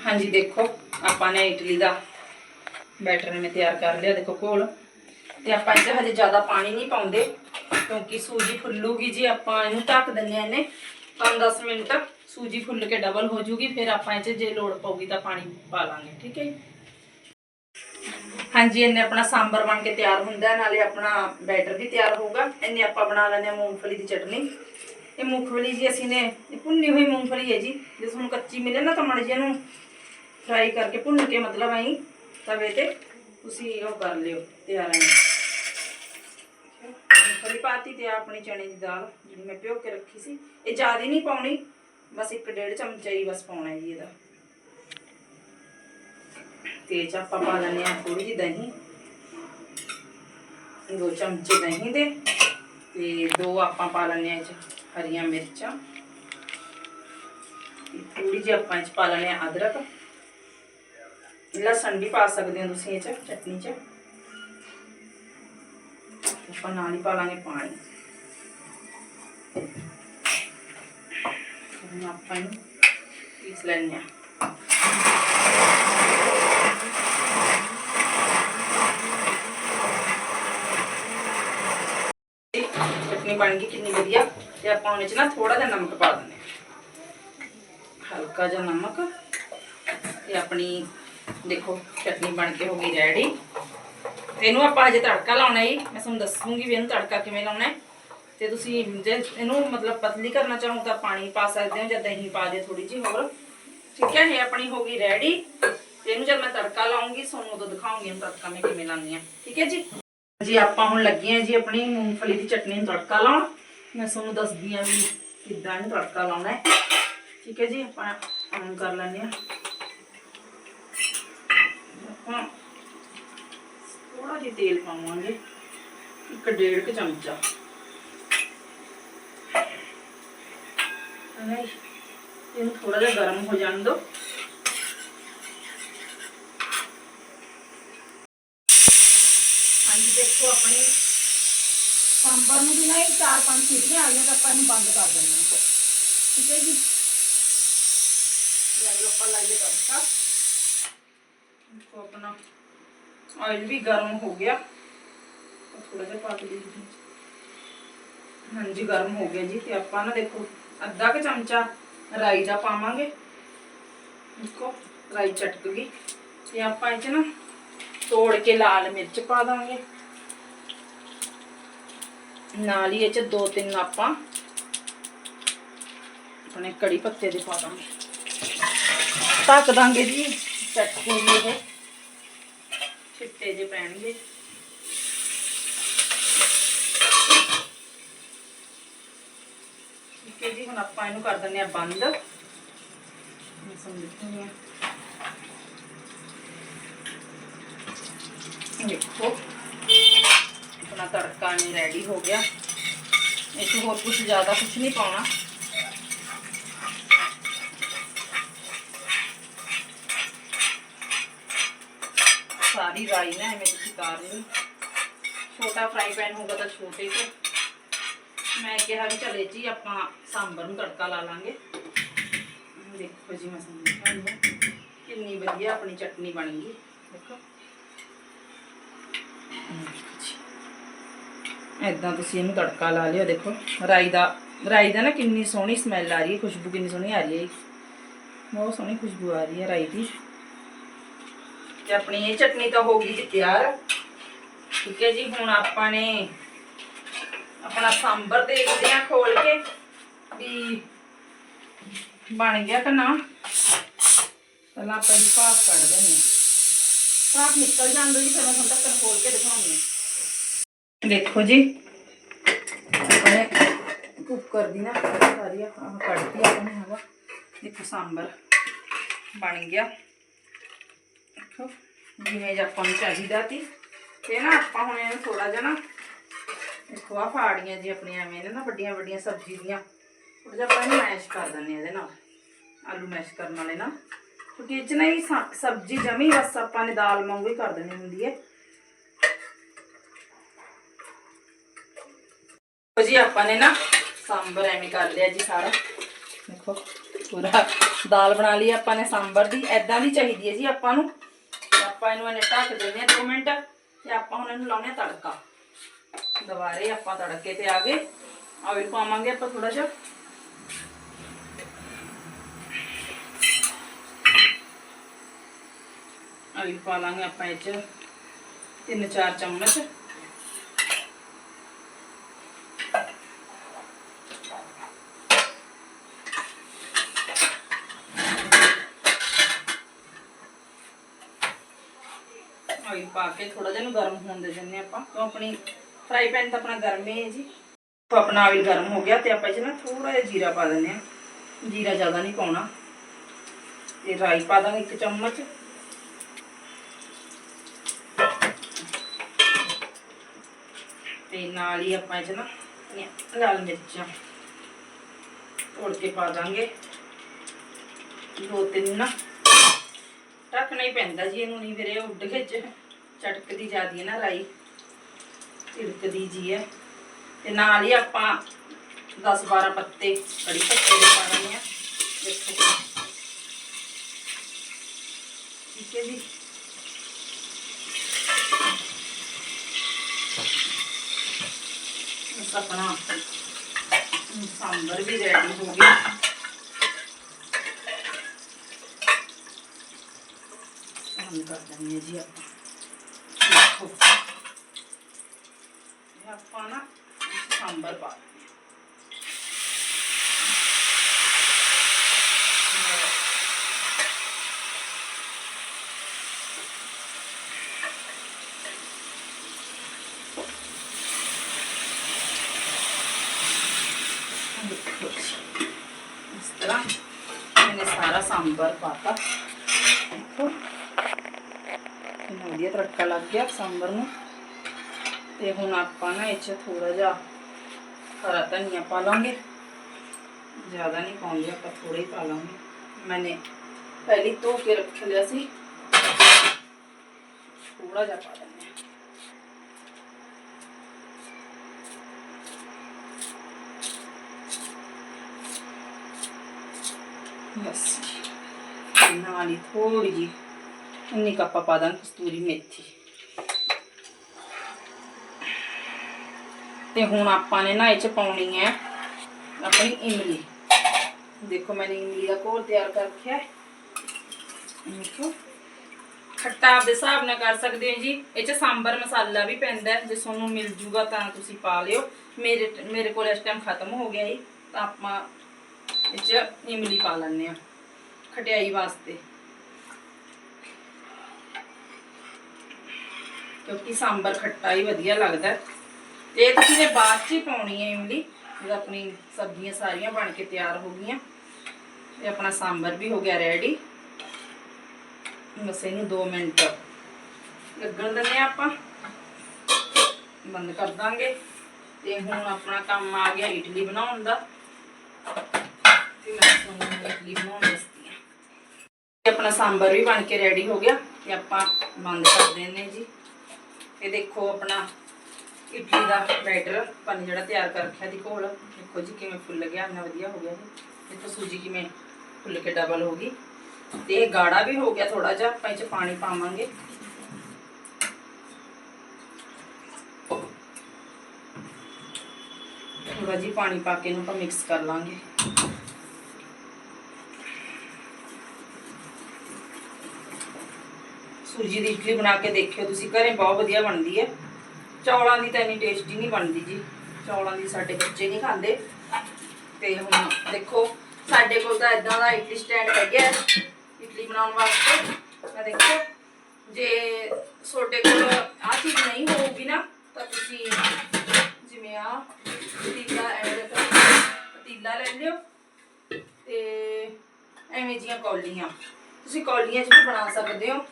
ਹਾਂ ਹਾਂਜੀ ਦੇਖੋ, ਆਪਾਂ ਨੇ ਇਟਲੀ ਦਾ ਬੈਟਰ ਨੇ ਤਿਆਰ ਕਰ ਲਿਆ, ਦੇਖੋ ਘੋਲ। ਤੇ ਆਪਾਂ ਇਹਦੇ ਹਜੇ ਜ਼ਿਆਦਾ ਪਾਣੀ ਨਹੀਂ ਪਾਉਂਦੇ, ਕਿਉਂਕਿ ਸੂਜੀ ਫੁੱਲੂਗੀ ਜੀ, ਆਪਾਂ ਇਹਨੂੰ ਢੱਕ ਦਿੰਨੇ ਆ ਇਹਨੇ। 5-10 ਮਿੰਟ ਸੂਜੀ ਫੁੱਲ ਕੇ ਡਬਲ ਹੋ ਜੂਗੀ, ਫਿਰ ਆਪਾਂ ਇਹ 'ਚ ਜੇ ਲੋੜ ਪਊਗੀ ਤਾਂ ਪਾਣੀ ਪਾ ਲਾਂਗੇ, ਠੀਕ ਹੈ ਹਾਂਜੀ, ਇਹਨੇ ਆਪਣਾ ਸਾਂਬਰ ਬਣ ਕੇ ਤਿਆਰ ਹੁੰਦਾ, ਨਾਲੇ ਆਪਣਾ ਬੈਟਰ ਵੀ ਤਿਆਰ ਹੋਊਗਾ। ਇਹਨੇ ਆਪਾਂ ਬਣਾ ਲੈਣੇ ਆ ਮੂੰਗਫਲੀ ਦੀ ਚਟਨੀ। ਇਹ ਮੂੰਗਫਲੀ ਜੀ ਅਸੀਂ ਨੇ ਭੁੰਨੀ ਹੋਈ ਮੂੰਗਫਲੀ ਹੈ ਜੀ ਜੇ ਤੁਹਾਨੂੰ ਕੱਚੀ ਮਿਲੇ ਨਾ ਤਾਂ ਮੜ ਜੀ ਇਹਨੂੰ ਫਰਾਈ ਕਰਕੇ ਭੁੰਨ ਕੇ ਮਤਲਬ ਐਂ ਤਵੇ ਤੇ ਤੁਸੀਂ ਉਹ ਕਰ ਲਿਓ ਤਿਆਰ ਐਂ। ਮੂੰਗਫਲੀ ਪਾਤੀ ਤੇ ਆਪਣੀ ਚਣੇ ਦੀ ਦਾਲ ਜਿਹੜੀ ਮੈਂ ਭਿਓ ਕੇ ਰੱਖੀ ਸੀ। ਇਹ ਜ਼ਿਆਦਾ ਨਹੀਂ ਪਾਉਣੀ, ਬਸ ਇੱਕ ਡੇਢ ਚਮਚਾ ਹੀ ਬਸ ਪਾਉਣਾ ਹੈ ਜੀ ਇਹਦਾ। ਤੇ 'ਚ ਆਪਾਂ ਪਾ ਲੈਂਦੇ ਆ ਥੋੜੀ ਜਿਹੀ ਦਹੀਂ। ਦੋ ਚਮਚੇ ਦਹੀਂ ਦੇ ਤੇ ਦੋ ਆਪਾਂ ਪਾ ਲੈਂਦੇ ਆ ਇਹ 'ਚ ਹਰੀਆਂ ਮਿਰਚਾਂ। ਥੋੜੀ ਜਿਹੀ ਆਪਾਂ 'ਚ ਪਾ ਲੈਂਦੇ ਆ ਅਦਰਕ। ਲਸਣ ਵੀ ਪਾ ਸਕਦੇ ਹੋ ਤੁਸੀਂ ਇਹ 'ਚ, ਚਟਨੀ 'ਚ। ਆਪਾਂ ਨਾਲ ਹੀ ਪਾ ਲਾਂਗੇ ਪਾਣੀ। ਹੁਣ ਆਪਾਂ ਇਹਨੂੰ ਪੀਸ ਲੈਣੇ ਆ ਚਟਨੀ ਬਣ ਗਈ ਕਿੰਨੀ ਵਧੀਆ। ਤੇ ਆਪਾਂ ਉਹਨੇ ਚ ਨਾ ਥੋੜਾ ਜਿਹਾ ਨਮਕ ਪਾ ਦਿੰਦੇ ਹਾਂ। ਹਲਕਾ ਜਿਹਾ ਨਮਕ। ਤੇ ਆਪਣੀ ਦੇਖੋ, ਚਟਨੀ ਬਣ ਕੇ ਹੋ ਗਈ ਰੈਡੀ ਤੇ ਇਹਨੂੰ ਆਪਾਂ ਅਜੇ ਤੜਕਾ ਲਾਉਣਾ ਹੈ ਮੈਂ ਤੁਹਾਨੂੰ ਦੱਸੂਗੀ ਵੀ ਇਹਨੂੰ ਤੜਕਾ ਕਿਵੇਂ ਲਾਉਣਾ ਹੈ ਤੇ ਤੁਸੀਂ ਜੇ ਇਹਨੂੰ ਮਤਲਬ ਪਤਲੀ ਕਰਨਾ ਚਾਹੋ ਤਾਂ ਪਾਣੀ ਪਾ ਸਕਦੇ ਹੋ ਜਾਂ ਦਹੀਂ ਪਾ ਦੇ ਥੋੜੀ ਜਿਹੀ ਹੋਰ। ਠੀਕ ਹੈ, ਇਹ ਆਪਣੀ ਹੋ ਗਈ ਰੈਡੀ ਤੇ ਇਹਨੂੰ ਜਦ ਮੈਂ ਤੜਕਾ ਲਾਉਂਗੀ, ਤੁਹਾਨੂੰ ਉਦੋਂ ਦਿਖਾਉਂਗੀ ਇਹਨੂੰ ਤੜਕਾ ਮੈਂ ਕਿਵੇਂ ਲਾਉਂਦੀ ਆ ਠੀਕ ਹੈ ਜੀ? ਜੀ, ਆਪਾਂ ਹੁਣ ਲੱਗੇ ਆ ਜੀ ਆਪਣੀ ਮੂੰਗਫਲੀ ਦੀ ਚਟਨੀ ਨੂੰ ਤੜਕਾ ਲਾਉਣ। ਮੈਂ ਤੁਹਾਨੂੰ ਦੱਸਦੀ ਆ ਵੀ ਕਿੱਦਾਂ ਇਹਨੂੰ ਤੜਕਾ ਲਾਉਣਾ ਹੈ ਠੀਕ ਹੈ ਜੀ, ਆਪਾਂ ਆਨ ਕਰ ਲੈਂਦੇ ਆ ਆਪਾਂ ਥੋੜਾ ਜਿਹਾ ਤੇਲ ਪਾਵਾਂਗੇ। ਇੱਕ ਡੇਢ ਕੁ ਚਮਚਾ। ਇਹਨੂੰ ਥੋੜਾ ਜਿਹਾ ਗਰਮ ਹੋ ਜਾਣ ਦਿਓ ਹਾਂਜੀ, ਦੇਖੋ ਆਪਣੀ ਸਾਂਬਰ ਨੂੰ ਵੀ ਨਾ ਇਹ ਚਾਰ ਪੰਜ ਸੀਟੀਆਂ ਆ ਗਈਆਂ ਤਾਂ ਆਪਾਂ ਇਹਨੂੰ ਬੰਦ ਕਰ ਦਿੰਦੇ ਹਾਂ। ਠੀਕ ਹੈ ਜੀ? ਇਹ ਆਪਾਂ ਲਾਈਏ ਤੜਕਾ। ਦੇਖੋ ਆਪਣਾ ਆਇਲ ਵੀ ਗਰਮ ਹੋ ਗਿਆ ਥੋੜਾ ਜਿਹਾ ਪਾ ਕੇ ਦੇਖਦੇ ਹਾਂ ਹਾਂਜੀ ਗਰਮ ਹੋ ਗਿਆ ਜੀ ਤੇ ਆਪਾਂ ਨਾ ਦੇਖੋ ਅੱਧਾ ਕੁ ਚਮਚਾ ਰਾਈ ਦਾ ਪਾਵਾਂਗੇ ਦੇਖੋ ਰਾਈ ਚਟਕ ਗਈ ਤੇ ਆਪਾਂ ਇਹ ਚ ਨਾ ਤੋੜ ਕੇ ਲਾਲ ਮਿਰਚ ਪਾ ਦਾਂਗੇ ਨਾਲ ਹੀ ਇਹ ਚ ਦੋ ਤਿੰਨ ਆਪਾਂ ਆਪਣੇ ਕੜੀ ਪੱਤੇ ਦੇ ਪਾ ਦਾਂਗੇ ਢੱਕ ਦਾਂਗੇ ਜੀ ਚਟਨੀ ਇਹ ਛਿੱਟੇ ਜੇ ਪੈਣਗੇ। ਠੀਕ ਹੈ ਜੀ, ਹੁਣ ਆਪਾਂ ਇਹਨੂੰ ਕਰ ਦਿੰਦੇ ਆ ਬੰਦ। ਦੇਖੋ, ਆਪਣਾ ਤੜਕਾ ਨਹੀਂ ਰੈਡੀ ਹੋ ਗਿਆ। ਇਹ 'ਚ ਹੋਰ ਕੁਝ ਜ਼ਿਆਦਾ ਕੁਝ ਨਹੀਂ ਪਾਉਣਾ। ਸਾਰੀ ਰਾਈ ਨਾ ਐਵੇਂ ਤੁਸੀਂ ਕਰ ਲਈ ਛੋਟਾ ਫਰਾਈ ਪੈਨ ਹੋਊਗਾ ਤਾਂ ਛੋਟੇ 'ਚ ਮੈਂ ਕਿਹਾ ਵੀ ਚਲੇ ਜੀ ਆਪਾਂ ਸਾਂਬਰ ਨੂੰ ਤੜਕਾ ਲਾ ਲਾਂਗੇ ਦੇਖੋ ਜੀ ਮੈਂ ਸਮਝਾਉਂਦਾ ਕਿੰਨੀ ਵਧੀਆ ਆਪਣੀ ਚਟਨੀ ਬਣ ਗਈ ਦੇਖੋ ਐਦਾਂ ਤੁਸੀਂ ਇਹਨੂੰ ਤੜਕਾ ਲਾ ਲਿਓ ਦੇਖੋ ਰਾਈ ਦਾ ਰਾਈ ਦਾ ਨਾ ਕਿੰਨੀ ਸੋਹਣੀ ਸਮੈਲ ਆ ਰਹੀ ਹੈ ਖੁਸ਼ਬੂ ਕਿੰਨੀ ਸੋਹਣੀ ਆ ਰਹੀ ਹੈ ਬਹੁਤ ਸੋਹਣੀ ਖੁਸ਼ਬੂ ਆ ਰਹੀ ਹੈ ਰਾਈ ਦੀ ਤੇ ਆਪਣੀ ਇਹ ਚਟਨੀ ਤਾਂ ਹੋ ਗਈ ਜੀ ਤਿਆਰ। ਠੀਕ ਹੈ ਜੀ, ਹੁਣ ਆਪਾਂ ਨੇ ਆਪਣਾ ਸਾਂਬਰ ਦੇਖਦੇ ਆ ਖੋਲ ਕੇ ਵੀ ਬਣ ਗਿਆ ਕਿ ਨਾ। ਪਹਿਲਾਂ ਆਪਾਂ ਇਹਦੀ ਭਾਪ ਕੱਢ ਦਿੰਦੇ ਹਾਂ। ਭਾਪ ਨਿਕਲ ਜਾਂਦਾ ਜੀ, ਫਿਰ ਮੈਂ ਤੁਹਾਨੂੰ ਢੱਕਣ ਖੋਲ ਕੇ ਦਿਖਾਉਂਦੀ ਹਾਂ। ਦੇਖੋ ਜੀ, ਆਪਣੇ ਕੁੱਕਰ ਦੀ ਨਾ ਸਾਰੀ ਆਹ ਕੱਢਤੀ ਆਪਾਂ ਨੇ ਹਵਾ ਦੇਖੋ ਸਾਂਬਰ ਬਣ ਗਿਆ। ਦੇਖੋ ਜਿਵੇਂ ਜਿਹਾ ਆਪਾਂ ਨੂੰ ਚਾਹੀਦਾ ਸੀ। ਤੇ ਨਾ ਆਪਾਂ ਹੁਣ ਇਹਨੂੰ ਥੋੜਾ ਜਿਹਾ ਨਾ ਦੇਖੋ ਆ ਫਾੜੀਆਂ ਜੀ ਆਪਣੀਆਂ ਐਵੇਂ ਨੇ ਨਾ ਵੱਡੀਆਂ ਵੱਡੀਆਂ ਸਬਜ਼ੀ ਦੀਆਂ। ਥੋੜਾ ਜਿਹਾ ਆਪਾਂ ਇਹਨੂੰ ਮੈਸ਼ ਕਰ ਦਿੰਦੇ ਇਹਦੇ ਨਾਲ, ਆਲੂ ਮੈਸ਼ ਕਰਨ ਵਾਲੇ ਨਾਲ। ਕਿਉਂਕਿ ਇਹ ਚ ਨਾ ਇਹ ਸਬਜ਼ੀ ਜਮੀ ਬਸ ਆਪਾਂ ਨੇ ਦਾਲ ਵਾਂਗੂ ਹੀ ਕਰ ਦੇਣੀ ਹੁੰਦੀ ਹੈ। ਜੀ, ਆਪਾਂ ਨੇ ਨਾ ਸਾਂਬਰ ਐਵੇਂ ਕਰ ਲਿਆ ਜੀ ਸਾਰਾ। ਦੇਖੋ, ਪੂਰਾ ਦਾਲ ਬਣਾ ਲਈ ਆਪਾਂ ਨੇ ਸਾਂਬਰ ਦੀ। ਐਦਾਂ ਦੀ ਚਾਹੀਦੀ ਹੈ ਜੀ ਆਪਾਂ ਨੂੰ। ਆਪਾਂ ਇਹਨੂੰ ਇਹਨੇ ਢੱਕ ਦਿੰਦੇ ਆ 2 ਮਿੰਟ ਤੇ ਆਪਾਂ ਹੁਣ ਇਹਨੂੰ ਲਾਉਣੇ ਤੜਕਾ। ਦੁਬਾਰੇ ਆਪਾਂ ਤੜਕੇ ਤੇ ਆ ਗਏ। ਆਇਲ ਪਾਵਾਂਗੇ ਆਪਾਂ ਥੋੜਾ ਜਿਹਾ। ਆਇਲ ਪਾ ਲਾਂਗੇ ਆਪਾਂ ਇਹ ਚ ਤਿੰਨ ਚਾਰ ਚਮਚ। ਆਇਲ ਪਾ ਕੇ ਥੋੜਾ ਜਿਹਾ ਨੂੰ ਗਰਮ ਹੋਣ ਦੇ ਦਿੰਦੇ ਆਪਾਂ। ਕਿਉਂ ਆਪਣੀ ਫਰਾਈ ਪੈਨ ਤਾਂ ਆਪਣਾ ਗਰਮ ਹੀ ਹੈ ਜੀ। ਆਪਣਾ ਆਇਲ ਗਰਮ ਹੋ ਗਿਆ ਤੇ ਆਪਾਂ ਇਹ ਨਾ ਥੋੜਾ ਜਿਹਾ ਜੀਰਾ ਪਾ ਦਿੰਦੇ ਆ ਜੀਰਾ ਜ਼ਿਆਦਾ ਨਹੀਂ ਪਾਉਣਾ। ਤੇ ਰਾਈ ਪਾ ਦਾਂਗੇ ਇੱਕ ਚਮਚ। ਤੇ ਨਾਲ ਹੀ ਆਪਾਂ ਇਹ ਨਾ ਲਾਲ ਮਿਰਚਾਂ ਤੋੜ ਕੇ ਪਾ ਦਾਂਗੇ। ਦੋ ਤਿੰਨ ਨਾ। ਢੱਕਣਾ ਹੀ ਪੈਂਦਾ ਜੀ, ਇਹਨੂੰ ਨਹੀਂ ਫਿਰ ਇਹ ਉੱਡ ਖਿੱਚ ਚਟਕਦੀ ਜਾਂਦੀ ਹੈ ਨਾ ਰਾਈ ਝਿੜਕਦੀ ਜੀ ਹੈ ਤੇ ਨਾਲ ਹੀ ਆਪਾਂ 10 12 ਪੱਤੇ ਕੜੀ ਪੱਤੇ ਦੇ ਪਾ ਲੈਣੇ ਆ ਦੇਖੋ ਠੀਕ ਹੈ ਜੀ ਇਸ ਆਪਣਾ ਸਾਂਬਰ ਵੀ ਰੈਡੀ ਹੋ ਗਿਆ ਹੁਣ ਕਰ ਦਿੰਦੇ ਹਾਂ ਜੀ ਆਪਾਂ ਦੇਖੋ ਇਹ ਆਪਾਂ ਨਾ ਸਾਂਬਰ ਪਾ ਦਿੰਦੇ ਇਸ ਤਰ੍ਹਾਂ ਮੈਨੇ ਸਾਰਾ ਸਾਂਬਰ ਪਾਤਾ ਕਿੰਨਾ ਵਧੀਆ ਤੜਕਾ ਲੱਗ ਗਿਆ ਸਾਂਬਰ ਨੂੰ ਤੇ ਹੁਣ ਆਪਾਂ ਨਾ ਇਹ ਚ ਥੋੜਾ ਜਿਹਾ ਹਰਾ ਧਨੀਆ ਪਾ ਲਾਂਗੇ ਜ਼ਿਆਦਾ ਨਹੀਂ ਪਾਉਂਦੇ ਆਪਾਂ ਥੋੜਾ ਹੀ ਪਾ ਲਾਂਗੇ ਮੈਨੇ ਪਹਿਲੀ ਧੋ ਕੇ ਰੱਖ ਲਿਆ ਸੀ ਥੋੜਾ ਜਿਹਾ ਪਾ ਦਿੰਦੇ ਹਾਂ ਬਸ ਨਾਲ ਹੀ ਥੋੜੀ ਜੀ ਇੰਨੀ ਆਪਾਂ ਪਾ ਦਾਂਗੇ ਕਸਤੂਰੀ ਮੇਥੀ ਤੇ ਹੁਣ ਆਪਾਂ ਨੇ ਨਾ ਇਹ ਚ ਪਾਉਣੀ ਹੈ ਆਪਣੀ ਇਮਲੀ ਦੇਖੋ ਮੈंने ਇਮਲੀ ਦਾ ਘੋਲ ਤਿਆਰ ਕਰ ਰੱਖਿਆ ਦੇਖੋ ਖੱਟਾ ਆਪਦੇ ਹਿਸਾਬ ਨਾਲ ਕਰ ਸਕਦੇ ਹੋ ਜੀ ਇਹ ਚ ਸਾਂਬਰ ਮਸਾਲਾ ਵੀ ਪੈਂਦਾ ਜੇ ਤੁਹਾਨੂੰ ਮਿਲ ਜੂਗਾ ਤਾਂ ਤੁਸੀਂ ਪਾ ਲਿਓ ਮੇਰੇ ਮੇਰੇ ਕੋਲ ਇਸ ਟਾਈਮ ਖਤਮ ਹੋ ਗਿਆ ਜੀ ਤਾਂ ਆਪਾਂ ਇਹ ਚ ਇਮਲੀ ਪਾ ਲੈਣੇ ਆ ਖਟਿਆਈ ਵਾਸਤੇ ਕਿਉਂਕਿ ਸਾਂਬਰ ਖੱਟਾ ਹੀ ਵਧੀਆ ਲੱਗਦਾ। ਹੈ। ਤੇ ਇਹ ਤੁਸੀਂ ਨੇ ਬਾਅਦ ਚ ਹੀ ਪਾਉਣੀ ਹੈ ਇਮਲੀ। ਜਦ ਆਪਣੀ ਸਬਜ਼ੀਆਂ ਸਾਰੀਆਂ ਬਣ ਕੇ ਤਿਆਰ ਹੋ ਗਈਆਂ। ਤੇ ਆਪਣਾ ਸਾਂਬਰ ਵੀ ਹੋ ਗਿਆ ਰੈਡੀ ਬਸ ਇਹਨੂੰ 2 ਮਿੰਟ ਲੱਗਣ ਦਿੰਦੇ ਹਾਂ ਆਪਾਂ। ਬੰਦ ਕਰ ਦਾਂਗੇ। ਤੇ ਹੁਣ ਆਪਣਾ ਕੰਮ ਆ ਗਿਆ ਇਡਲੀ ਬਣਾਉਣ ਦਾ। ਤੇ ਮੈਂ ਤੁਹਾਨੂੰ ਇਡਲੀ ਬਣਾਉਣ ਦੱਸਦੀ ਹਾਂ। ਆਪਣਾ ਸਾਂਬਰ ਵੀ ਬਣ ਕੇ ਰੈਡੀ ਹੋ ਗਿਆ। ਤੇ ਆਪਾਂ ਬੰਦ ਕਰ ਦਿੰਦੇ ਹਾਂ ਜੀ। ਇਹ ਦੇਖੋ ਆਪਣਾ ਇਡਲੀ ਦਾ ਬੈਟਰ, ਪਾਣੀ ਜਿਹੜਾ ਤਿਆਰ ਕਰ ਰੱਖਿਆ ਦੀ ਘੋਲ ਦੇਖੋ ਜੀ ਕਿਵੇਂ ਫੁੱਲ ਗਿਆ, ਇੰਨਾ ਵਧੀਆ ਹੋ ਗਿਆ ਜੀ ਦੇਖੋ ਸੂਜੀ ਕਿਵੇਂ ਫੁੱਲ ਕੇ ਡਬਲ ਹੋ ਗਈ। ਤੇ ਇਹ ਗਾੜਾ ਵੀ ਹੋ ਗਿਆ ਥੋੜਾ ਜਿਹਾ, ਆਪਾਂ ਇਹ ਚ ਪਾਣੀ ਪਾਵਾਂਗੇ। ਥੋੜਾ ਜੀ ਪਾਣੀ ਪਾ ਕੇ ਇਹਨੂੰ ਆਪਾਂ ਮਿਕਸ ਕਰ ਲਾਂਗੇ। ਸੂਜੀ ਦੀ ਇਡਲੀ ਬਣਾ ਕੇ ਦੇਖਿਓ, ਤੁਸੀਂ ਘਰੇ ਬਹੁਤ ਵਧੀਆ ਬਣਦੀ ਹੈ। ਚੌਲਾਂ ਦੀ ਤਾਂ ਇੰਨੀ ਟੇਸਟੀ ਨਹੀਂ ਬਣਦੀ ਜੀ। ਚੌਲਾਂ ਦੀ ਸਾਡੇ ਬੱਚੇ ਨਹੀਂ ਖਾਂਦੇ। ਤੇ ਹੁਣ ਦੇਖੋ, ਸਾਡੇ ਕੋਲ ਤਾਂ ਇਦਾਂ ਦਾ ਇਡਲੀ ਸਟੈਂਡ ਹੈਗਾ ਇਡਲੀ ਬਣਾਉਣ ਵਾਸਤੇ। ਮੈਂ ਦੇਖੋ, ਜੇ ਤੁਹਾਡੇ ਕੋਲ ਆ ਚੀਜ਼ ਨਹੀਂ ਹੋਊਗੀ ਨਾ, ਤਾਂ ਤੁਸੀਂ ਜਿਵੇਂ ਆ ਪਤੀਲਾ ਐਵੇਂ ਦਾ ਪਤੀਲਾ ਲੈ ਲਿਓ ਤੇ ਐਵੇਂ ਜੀਆਂ ਕੌਲੀਆਂ। ਤੁਸੀਂ ਕੌਲੀਆਂ 'ਚ ਵੀ ਬਣਾ ਸਕਦੇ ਹੋ।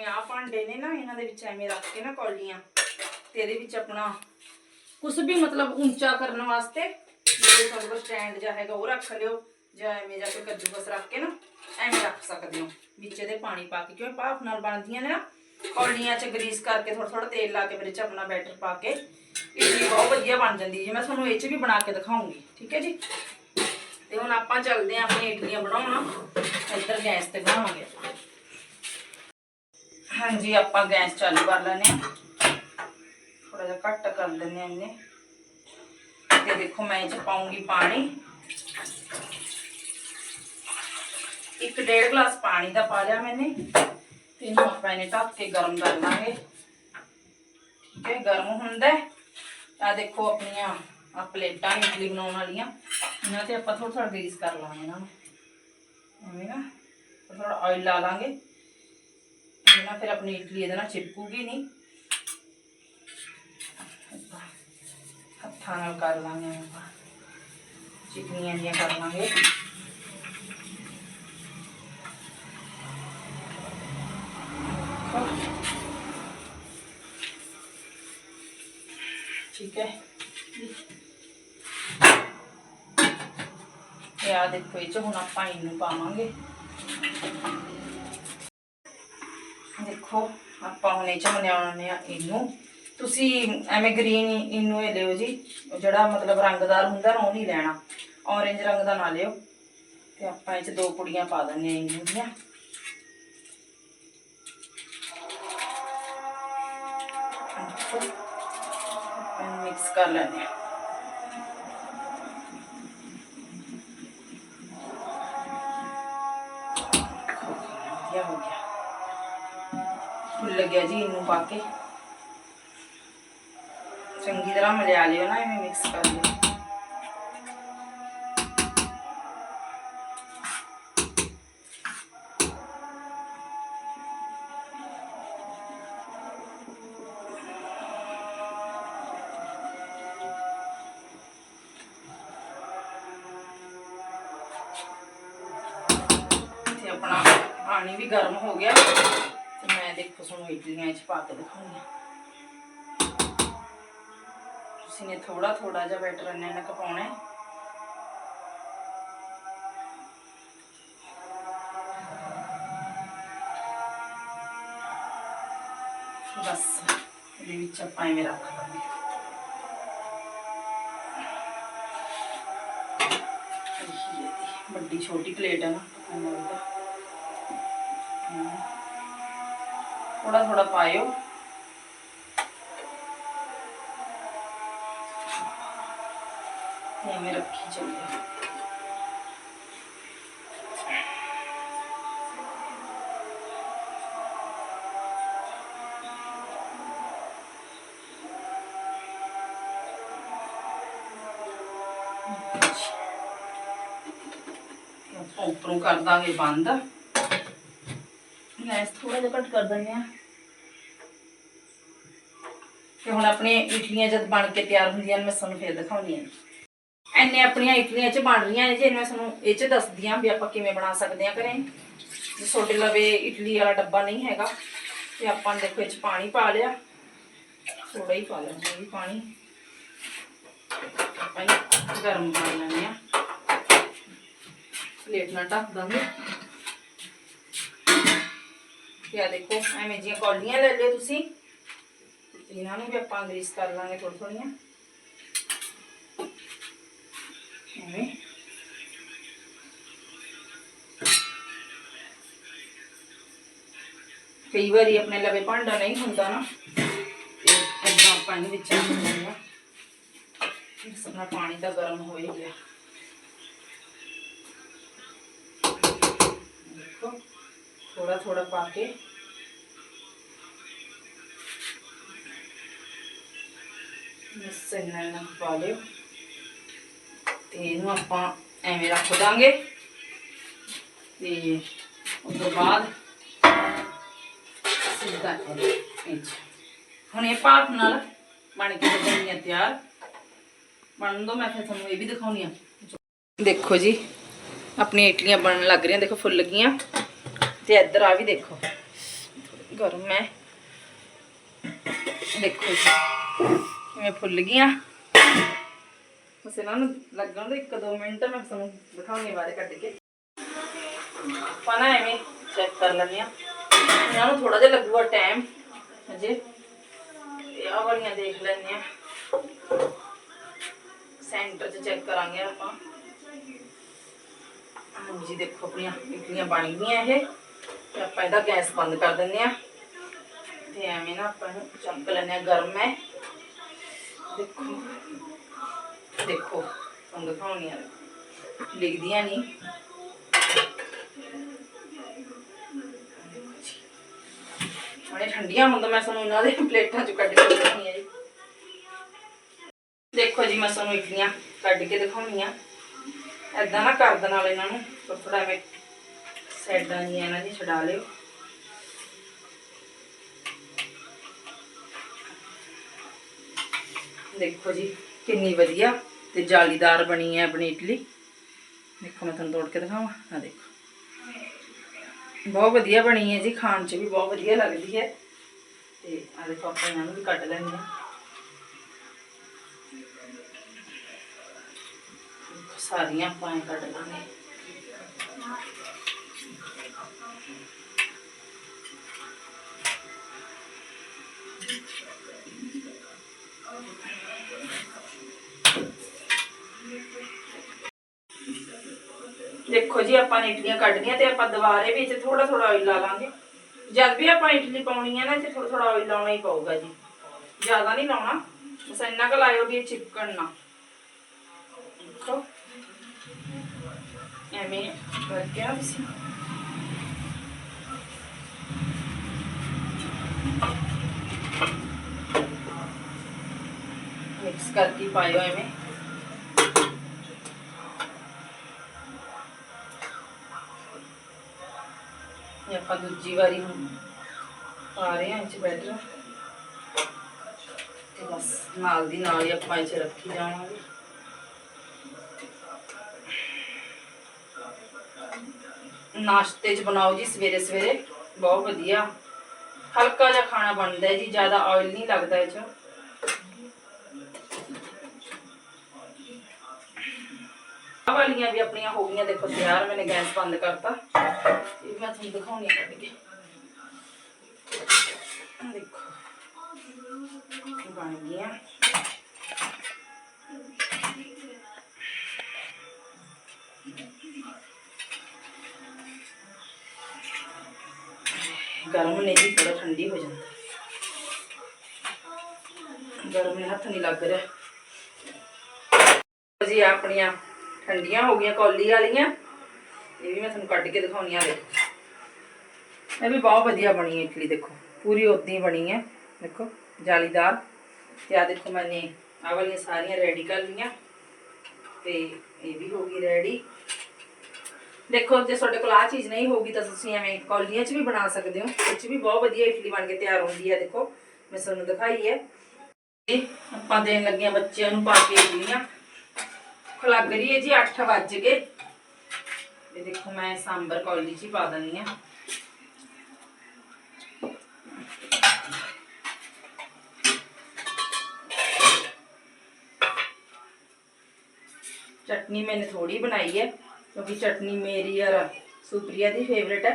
ਜਿਵੇਂ ਆ ਭਾਂਡੇ ਨੇ ਨਾ, ਇਹਨਾਂ ਦੇ ਵਿੱਚ ਐਵੇਂ ਰੱਖ ਕੇ ਨਾ ਕੌਲੀਆਂ, ਤੇ ਇਹਦੇ ਵਿੱਚ ਆਪਣਾ ਕੁਝ ਵੀ ਮਤਲਬ ਉੱਚਾ ਕਰਨ ਵਾਸਤੇ ਜੇ ਤੁਹਾਡੇ ਕੋਲ ਸਟੈਂਡ ਜਾਂ ਹੈਗਾ ਉਹ ਰੱਖ ਲਿਓ, ਜਾਂ ਐਵੇਂ ਜਾ ਕੇ ਕੱਦੂਕਸ ਰੱਖ ਕੇ ਨਾ, ਐਵੇਂ ਰੱਖ ਸਕਦੇ ਹੋ। ਵਿੱਚ ਇਹਦੇ ਪਾਣੀ ਪਾ ਕੇ ਕਿਉਂ ਭਾਫ ਨਾਲ ਬਣਦੀਆਂ ਨੇ ਨਾ, ਕੌਲੀਆਂ 'ਚ ਗਰੀਸ ਕਰਕੇ ਥੋੜਾ ਥੋੜਾ ਤੇਲ ਲਾ ਕੇ ਮੇਰੇ ਆਪਣਾ ਬੈਟਰ ਪਾ ਕੇ ਇਡਲੀ ਬਹੁਤ ਵਧੀਆ ਬਣ ਜਾਂਦੀ ਜੀ ਮੈਂ ਤੁਹਾਨੂੰ ਇਹ 'ਚ ਵੀ ਬਣਾ ਕੇ ਦਿਖਾਉਂਗੀ, ਠੀਕ ਹੈ ਜੀ? ਤੇ ਹੁਣ ਆਪਾਂ ਚੱਲਦੇ ਆਂ ਆਪਣੀ ਇਡਲੀਆਂ ਬਣਾਉਣਾ। ਇੱਧਰ ਗੈਸ ਤੇ ਬਣਾਵਾਂਗੇ। ਹਾਂਜੀ ਆਪਾਂ ਗੈਸ ਚਾਲੂ ਕਰ ਲੈਨੇ ਆ ਥੋੜਾ ਜਿਹਾ ਘੱਟ ਕਰ ਦਿੰਨੇ ਆ ਇਹਨੇ ਤੇ ਦੇਖੋ ਮੈਂ ਇਹ ਚ ਪਾਉਂਗੀ ਪਾਣੀ ਇੱਕ ਡੇਢ ਗਲਾਸ ਪਾਣੀ ਦਾ ਪਾ ਲਿਆ ਮੈਨੇ ਤੇ ਇਹਨੂੰ ਆਪਾਂ ਇਹਨੇ ਢੱਕ ਕੇ ਗਰਮ ਕਰ ਲਾਂਗੇ ਠੀਕ ਹੈ ਗਰਮ ਹੁੰਦਾ ਆ ਦੇਖੋ ਆਪਣੀਆਂ ਆ ਪਲੇਟਾਂ ਨੇ ਇਡਲੀ ਬਣਾਉਣ ਵਾਲੀਆਂ ਇਹਨਾਂ ਤੇ ਆਪਾਂ ਥੋੜਾ ਥੋੜਾ ਗਰੀਸ ਕਰ ਲਾਂਗੇ ਇਹਨਾਂ ਨੂੰ ਐਵੇਂ ਨਾ ਥੋੜਾ ਆਇਲ ਲਾ ਲਾਂਗੇ ਇਹ ਨਾ ਫਿਰ ਆਪਣੀ ਇਡਲੀ ਇਹਦੇ ਨਾਲ ਚਿਪਕੂਗੀ ਨਹੀਂ। ਹੱਥਾਂ ਨਾਲ ਕਰ ਲਾਂਗੇ ਆਪਾਂ। ਚਿਕਨੀਆਂ ਜਿਹੀਆਂ ਕਰ ਲਾਂਗੇ। ਠੀਕ ਹੈ। ਇਹ ਆ ਦੇਖੋ, ਇਹ ਚ ਹੁਣ ਆਪਾਂ ਇਹਨੂੰ ਪਾਵਾਂਗੇ। ਦੇਖੋ, ਆਪਾਂ ਹੁਣ ਇਹ ਚ ਆ ਇਹਨੂੰ। ਤੁਸੀਂ ਐਵੇਂ ਗ੍ਰੀਨ ਇਹਨੂੰ ਇਹ ਲਿਓ ਜੀ ਜਿਹੜਾ ਮਤਲਬ ਰੰਗਦਾਰ ਹੁੰਦਾ ਨਾ, ਉਹ ਨਹੀਂ ਲੈਣਾ। ਔਰੇਂਜ ਰੰਗ ਦਾ ਨਾ ਲਿਓ। ਤੇ ਆਪਾਂ ਇਹ ਚ ਦੋ ਕੁੜੀਆਂ ਪਾ ਦਿੰਨੇ ਆ ਇਹਨੂੰ ਦੀਆਂ ਮਿਕਸ ਕਰ ਲੈਣੇ ਆ। ਫੁੱਲ ਜੀ ਇਹਨੂੰ ਪਾ ਕੇ। ਚੰਗੀ ਤਰ੍ਹਾਂ ਮਿਲਾ ਲਿਓ ਨਾ ਐਵੇਂ ਮਿਕਸ ਕਰ ਲਿਓ। ਆਪਣਾ ਪਾਣੀ ਵੀ ਗਰਮ ਹੋ ਗਿਆ। ਦੇਖੋ ਤੁਹਾਨੂੰ ਇਡਲੀਆਂ ਇਹ ਚ ਪਾ ਕੇ ਦਿਖਾਉਂਦੀ ਹਾਂ। ਤੁਸੀਂ ਨੇ ਥੋੜਾ ਥੋੜਾ ਜਿਹਾ ਬੈਟਰ ਇੰਨਾ ਇੰਨਾ ਕੁ ਪਾਉਣਾ ਹੈ। ਬਸ ਇਹਦੇ ਵਿੱਚ ਆਪਾਂ ਐਵੇਂ ਰੱਖ ਦਾਂਗੇ ਇਹੀ ਹੈ ਜੀ, ਵੱਡੀ ਛੋਟੀ ਪਲੇਟ ਹੈ ਨਾ ਇਹਨਾਂ ਦਾ ਥੋੜਾ ਥੋੜਾ ਪਾਇਓ ਐਵੇਂ ਰੱਖੀ ਚੱਲਿਓ ਆਪਾਂ ਉੱਪਰੋਂ ਕਰ ਦਾਂਗੇ ਬੰਦ ਗੈਸ ਥੋੜਾ ਜਿਹਾ ਘੱਟ ਕਰ ਦਿੰਦੇ ਆ ਤੇ ਹੁਣ ਆਪਣੀਆਂ ਇਡਲੀਆਂ ਜਦ ਬਣ ਕੇ ਤਿਆਰ ਹੁੰਦੀਆਂ ਨੇ, ਮੈਂ ਤੁਹਾਨੂੰ ਫੇਰ ਦਿਖਾਉਣੀ ਆ। ਐਨੇ ਆਪਣੀਆਂ ਇਟਲੀਆਂ ਚ ਬਣ ਰਹੀਆਂ ਨੇ ਜੇ ਮੈਂ ਤੁਹਾਨੂੰ ਇਹ ਚ ਦੱਸਦੀ ਆ ਵੀ ਆਪਾਂ ਕਿਵੇਂ ਬਣਾ ਸਕਦੇ ਆ ਘਰੇ। ਤੁਹਾਡੇ ਲਵੇ ਇਡਲੀ ਵਾਲਾ ਡੱਬਾ ਨਹੀਂ ਹੈਗਾ, ਤੇ ਆਪਾਂ ਨੇ ਦੇਖੋ ਇਹ ਚ ਪਾਣੀ ਪਾ ਲਿਆ। ਥੋੜਾ ਹੀ ਪਾ ਲੈਣਾ ਵੀ ਪਾਣੀ। ਆਪਾਂ ਗਰਮ ਕਰ ਲੈਣੇ ਆ। ਪਲੇਟ ਨਾਲ ਢੱਕ ਦਾਂਗੇ। ਤੇ ਦੇਖੋ, ਐਵੇਂ ਜੀਆਂ ਕੌਲੀਆਂ ਲੈ ਲਿਓ ਤੁਸੀਂ। ਤੇ ਇਹਨਾਂ ਨੂੰ ਵੀ ਆਪਾਂ ਗਰੀਸ ਕਰ ਲਾਂਗੇ ਥੋੜੀ ਥੋੜੀਆਂ ਐਵੇਂ। ਕਈ ਵਾਰੀ ਆਪਣੇ ਲਵੇ ਭਾਂਡਾ ਨਹੀਂ ਹੁੰਦਾ ਨਾ, ਤੇ ਏਦਾਂ ਆਪਾਂ ਇਹਦੇ ਵਿੱਚ ਰੱਖ ਦਿੰਦੇ ਆ। ਇਸ ਨਾਲ ਪਾਣੀ ਤਾਂ ਗਰਮ ਹੋ ਹੀ ਗਿਆ। ਦੇਖੋ ਥੋੜਾ ਥੋੜਾ ਪਾ ਕੇ ਮਿਸ ਇੰਨਾ ਇੰਨਾ ਪਾ ਲਿਓ। ਤੇ ਇਹਨੂੰ ਆਪਾਂ ਐਵੇਂ ਰੱਖ ਦਾਂਗੇ। ਤੇ ਉਸ ਤੋਂ ਬਾਅਦ ਸਿੱਧਾ ਇੰਚ ਹੁਣ ਇਹ ਭਾਪ ਨਾਲ ਬਣ ਕੇ ਬਣੀਆਂ ਤਿਆਰ। ਬਣਨ ਦੋ ਮੈਂ ਫਿਰ ਤੁਹਾਨੂੰ ਇਹ ਵੀ ਦਿਖਾਉਣੀ ਆ। ਦੇਖੋ ਜੀ, ਆਪਣੀਆਂ ਇਡਲੀਆਂ ਬਣਨ ਲੱਗ ਰਹੀਆਂ। ਦੇਖੋ ਫੁੱਲ ਗਈਆਂ ਤੇ ਇੱਧਰ ਆ ਵੀ ਦੇਖੋ। ਗਰਮ ਹੈ। ਦੇਖੋ ਜੀ। ਕਿਵੇਂ ਫੁੱਲ ਗਈਆਂ? ਬਸ ਇਹਨਾਂ ਨੂੰ ਲੱਗਣ ਦੇ 1-2 ਮਿੰਟ, ਮੈਂ ਤੁਹਾਨੂੰ ਦਿਖਾਉਣੀ ਬਾਰੇ ਕੱਢ ਕੇ। ਆਪਾਂ ਐਵੇਂ ਚੈੱਕ ਕਰ ਲੈਂਦੇ ਆ ਇਹਨਾਂ ਨੂੰ ਥੋੜਾ ਜਿਹਾ ਲੱਗੂਗਾ ਟਾਈਮ ਅਜੇ ਤੇ ਵਾਲੀਆਂ ਦੇਖ ਲੈਂਦੇ ਆ ਸੈਂਟਰ 'ਚ ਚੈੱਕ ਕਰਾਂਗੇ ਆਪਾਂ। ਹਾਂਜੀ ਦੇਖੋ ਆਪਣੀਆਂ ਇਡਲੀਆਂ ਬਣ ਗਈਆਂ ਇਹ। ਤੇ ਆਪਾਂ ਇਹਦਾ ਗੈਸ ਬੰਦ ਕਰ ਦਿੰਦੇ ਆ ਤੇ ਐਵੇਂ ਨਾ ਆਪਾਂ ਇਹਨੂੰ ਚੱਕ ਲੈਂਦੇ ਆ ਗਰਮ ਹੈ। ਦੇਖੋ। ਦੇਖੋ, ਤੁਹਾਨੂੰ ਦਿਖਾਉਣੀ ਆ। ਲਿਖਦੀਆਂ ਨਹੀਂ। ਬੜੇ ਠੰਡੀਆਂ ਹੁਣ ਮੈਂ ਤੁਹਾਨੂੰ ਇਹਨਾਂ ਦੇ ਪਲੇਟਾਂ ਚ ਕੱਢ ਕੇ ਦਿਖਾਉਣੀ ਆ ਜੀ। ਦੇਖੋ ਜੀ, ਮੈਂ ਤੁਹਾਨੂੰ ਇਡਲੀਆਂ ਕੱਢ ਕੇ ਦਿਖਾਉਣੀ ਆ। ਐਦਾਂ ਨਾ ਕਰ ਦੇਣ ਨਾਲ ਇਹਨਾਂ ਨੂੰ। ਥੋੜਾ ਐਵੇਂ ਸਾਈਡਾਂ ਨਹੀਂ ਇਹਨਾਂ ਦੀ ਛਡਾ ਲਿਓ। ਦੇਖੋ ਜੀ, ਕਿੰਨੀ ਵਧੀਆ ਤੇ ਜਾਲੀਦਾਰ ਬਣੀ ਹੈ ਆਪਣੀ ਇਡਲੀ ਦੇਖੋ ਮੈਂ ਤੁਹਾਨੂੰ ਤੋੜ ਕੇ ਦਿਖਾਵਾਂ ਆ ਦੇਖੋ। ਬਹੁਤ ਵਧੀਆ ਬਣੀ ਹੈ ਜੀ, ਖਾਣ 'ਚ ਵੀ ਬਹੁਤ ਵਧੀਆ ਲੱਗਦੀ ਹੈ। ਤੇ ਆ ਦੇਖੋ, ਆਪਾਂ ਇਹਨਾਂ ਨੂੰ ਵੀ ਕੱਢ ਲੈਂਦੇ ਹਾਂ। ਸਾਰੀਆਂ ਆਪਾਂ ਕੱਢ ਲਾਂਗੇ। ਦੇਖੋ ਜੀ, ਆਪਾਂ ਨੇ ਇਡਲੀਆਂ ਕੱਢ ਲਈਆਂ ਤੇ ਆਪਾਂ ਦੁਬਾਰੇ ਵਿੱਚ ਥੋੜਾ ਥੋੜਾ ਆਇਲ ਲਾ ਲਾਂਗੇ। ਜਦ ਵੀ ਆਪਾਂ ਇਡਲੀ ਪਾਉਣੀ ਹੈ ਨਾ ਤੇ ਥੋੜਾ ਥੋੜਾ ਆਇਲ ਲਾਉਣਾ ਹੀ ਪਊਗਾ ਜੀ। ਜ਼ਿਆਦਾ ਨਹੀਂ ਲਾਉਣਾ, ਬਸ ਇੰਨਾ ਕੁ ਲਾਇਓ ਵੀ ਇਹ ਚਿਪਕਣ ਨਾ। ਦੇਖੋ। ਐਵੇਂ ਰੱਖਿਆ ਤੁਸੀਂ। ਮਿਕਸ ਕਰਕੇ ਪਾਇਓ ਐਵੇਂ। ਆਪਾਂ ਦੂਜੀ ਵਾਰੀ ਹੁਣ ਪਾ ਰਹੇ ਹਾਂ ਇਹ 'ਚ ਬੈਟਰ ਤੇ ਬਸ ਨਾਲ ਦੀ ਨਾਲ ਹੀ ਆਪਾਂ ਇਹ 'ਚ ਰੱਖੀ ਜਾਵਾਂਗੇ। ਨਾਸ਼ਤੇ 'ਚ ਬਣਾਓ ਜੀ ਸਵੇਰੇ ਸਵੇਰੇ, ਬਹੁਤ ਵਧੀਆ। ਹਲਕਾ ਜਿਹਾ ਖਾਣਾ ਬਣਦਾ ਜੀ, ਜ਼ਿਆਦਾ ਆਇਲ ਨਹੀਂ ਲੱਗਦਾ ਇਹ 'ਚ। ਆਹ ਵਾਲੀਆਂ ਵੀ ਆਪਣੀਆਂ ਹੋ ਗਈਆਂ ਦੇਖੋ ਤਿਆਰ ਮੈंने ਗੈਸ ਬੰਦ ਕਰਤਾ ਇਹ ਮੈਂ ਤੁਹਾਨੂੰ ਦਿਖਾਉਣੀ ਆ ਕੱਢ ਕੇ ਆਹ ਦੇਖੋ ਇਹ ਬਣ ਗਈਆਂ ਗਰਮ ਨੇ ਜੀ ਥੋੜਾ ਠੰਡੀ ਹੋ ਜਾਂਦਾ ਗਰਮ ਨੇ ਹੱਥ ਨਹੀਂ ਲੱਗ ਰਿਹਾ ਜੀ ਆਪਣੀਆਂ ਠੰਡੀਆਂ ਹੋ ਗਈਆਂ ਕੌਲੀ ਵਾਲੀਆਂ। ਇਹ ਵੀ ਮੈਂ ਤੁਹਾਨੂੰ ਕੱਢ ਕੇ ਦਿਖਾਉਣੀ ਆ ਇਹ ਵੀ ਬਹੁਤ ਵਧੀਆ ਬਣੀ ਹੈ ਇਡਲੀ ਦੇਖੋ। ਪੂਰੀ ਉਦਾਂ ਹੀ ਬਣੀ ਹੈ, ਦੇਖੋ, ਜਾਲੀਦਾਰ। ਤੇ ਆ ਦੇਖੋ ਮੈਨੇ ਆਹ ਵਾਲੀਆਂ ਸਾਰੀਆਂ ਰੈਡੀ ਕਰ ਲਈਆਂ। ਤੇ ਇਹ ਵੀ ਹੋ ਗਈ ਰੈਡੀ। ਦੇਖੋ, ਜੇ ਤੁਹਾਡੇ ਕੋਲ ਆ ਚੀਜ਼ ਨਹੀਂ ਹੋਗੀ ਤਾਂ ਤੁਸੀਂ ਐਵੇਂ ਕੌਲੀਆਂ 'ਚ ਵੀ ਬਣਾ ਸਕਦੇ ਹੋ। ਇਹ 'ਚ ਵੀ ਬਹੁਤ ਵਧੀਆ ਇਡਲੀ ਬਣ ਕੇ ਤਿਆਰ ਹੁੰਦੀ ਹੈ, ਦੇਖੋ। ਮੈਂ ਤੁਹਾਨੂੰ ਦਿਖਾਈ ਹੈ। ਆਪਾਂ ਦੇਣ ਲੱਗੀਆਂ ਬੱਚਿਆਂ ਨੂੰ ਪਾ ਕੇ ਇਡਲੀਆਂ ਭੁੱਖ ਲੱਗ ਰਹੀ ਹੈ ਜੀ 8 ਵੱਜ ਗਏ ਇਹ ਦੇਖੋ ਮੈਂ ਸਾਂਬਰ ਕੌਲੀ 'ਚ ਹੀ ਪਾ ਦਿੰਦੀ ਆ चटनी मैंने थोड़ी बनाई है क्योंकि चटनी मेरी और सुप्रिया दी फेवरेट है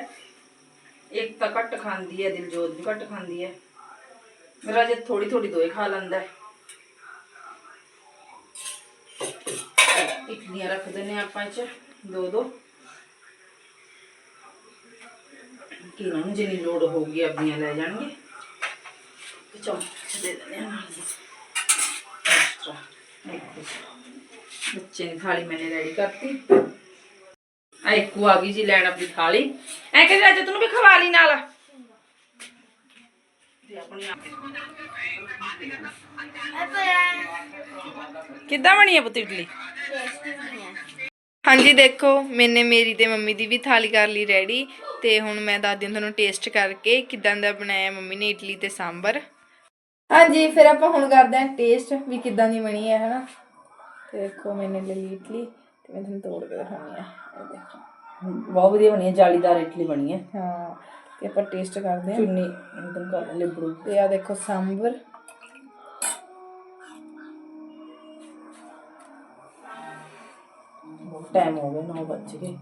एक तो घट खाती है दिलजोत भी घट खाती है मेरा जे थोड़ी थोड़ी दोए खा लेंदा है ਦੀਆਂ ਰੱਖ ਦਿੰਨੇ ਆਪਾਂ ਚ ਦੋ ਦੋ। ਕਿ ਉਹਨਾਂ ਨੂੰ ਜਿੰਨੀ ਲੋੜ ਹੋਊਗੀ ਆਪਣੀਆਂ ਲੈ ਜਾਣਗੇ। ਤੇ ਚਮਚ ਦੇ ਦਿੰਨੇ ਆ ਨਾਲ ਦੀ ਬੱਚੇ ਦੀ ਥਾਲੀ ਮੈਨੇ ਰੈਡੀ ਕਰਤੀ। ਆ ਇੱਕੋ ਆ ਗਈ ਜੀ ਲੈਣ ਆਪਣੀ ਥਾਲੀ। ਐ ਕਹਿੰਦੇ ਅੱਜ ਤੈਨੂੰ ਵੀ ਖਵਾ ਲਈ ਨਾਲ। ਕਿੱਦਾਂ ਬਣੀ ਆ ਪੁੱਤ ਇਡਲੀ? ਹਾਂਜੀ ਦੇਖੋ ਮੈਨੇ ਮੇਰੀ ਤੇ ਮੰਮੀ ਦੀ ਵੀ ਥਾਲੀ ਕਰ ਲਈ ਰੈਡੀ ਤੇ ਹੁਣ ਮੈਂ ਦਾਦੀ ਨੂੰ ਤੁਹਾਨੂੰ ਟੇਸਟ ਕਰਕੇ ਕਿਦਾਂ ਦਾ ਬਣਾਇਆ ਮੰਮੀ ਨੇ ਇਡਲੀ ਤੇ ਸਾਂਬਰ। ਹਾਂਜੀ ਫਿਰ ਆਪਾਂ ਹੁਣ ਕਰਦੇ ਹਾਂ ਟੇਸਟ ਵੀ ਕਿਦਾਂ ਦੀ ਬਣੀ ਹੈ ਹਨਾ? ਦੇਖੋ ਮੈਨੇ ਲਈ ਇਡਲੀ ਤੇ ਮੈਂ ਤੁਹਾਨੂੰ ਤੋੜ ਕੇ ਦਿਖਾਉਣੀ ਆ। ਦੇਖੋ ਬਹੁਤ ਵਧੀਆ ਬਣੀ ਹੈ ਜਾਲੀਦਾਰ ਇਡਲੀ ਬਣੀ ਹੈ। ਹਾਂ ਤੇ ਆਪਾਂ ਟੇਸਟ ਕਰਦੇ ਹਾਂ। ਚੁੰਨੀ ਇਦਾਂ ਕਰ ਲਿਬੜੂ। ਤੇ ਆ ਦੇਖੋ ਸਾਂਬਰ। ਟਾਈਮ ਹੋ ਗਿਆ 9 ਵੱਜ ਗਏ।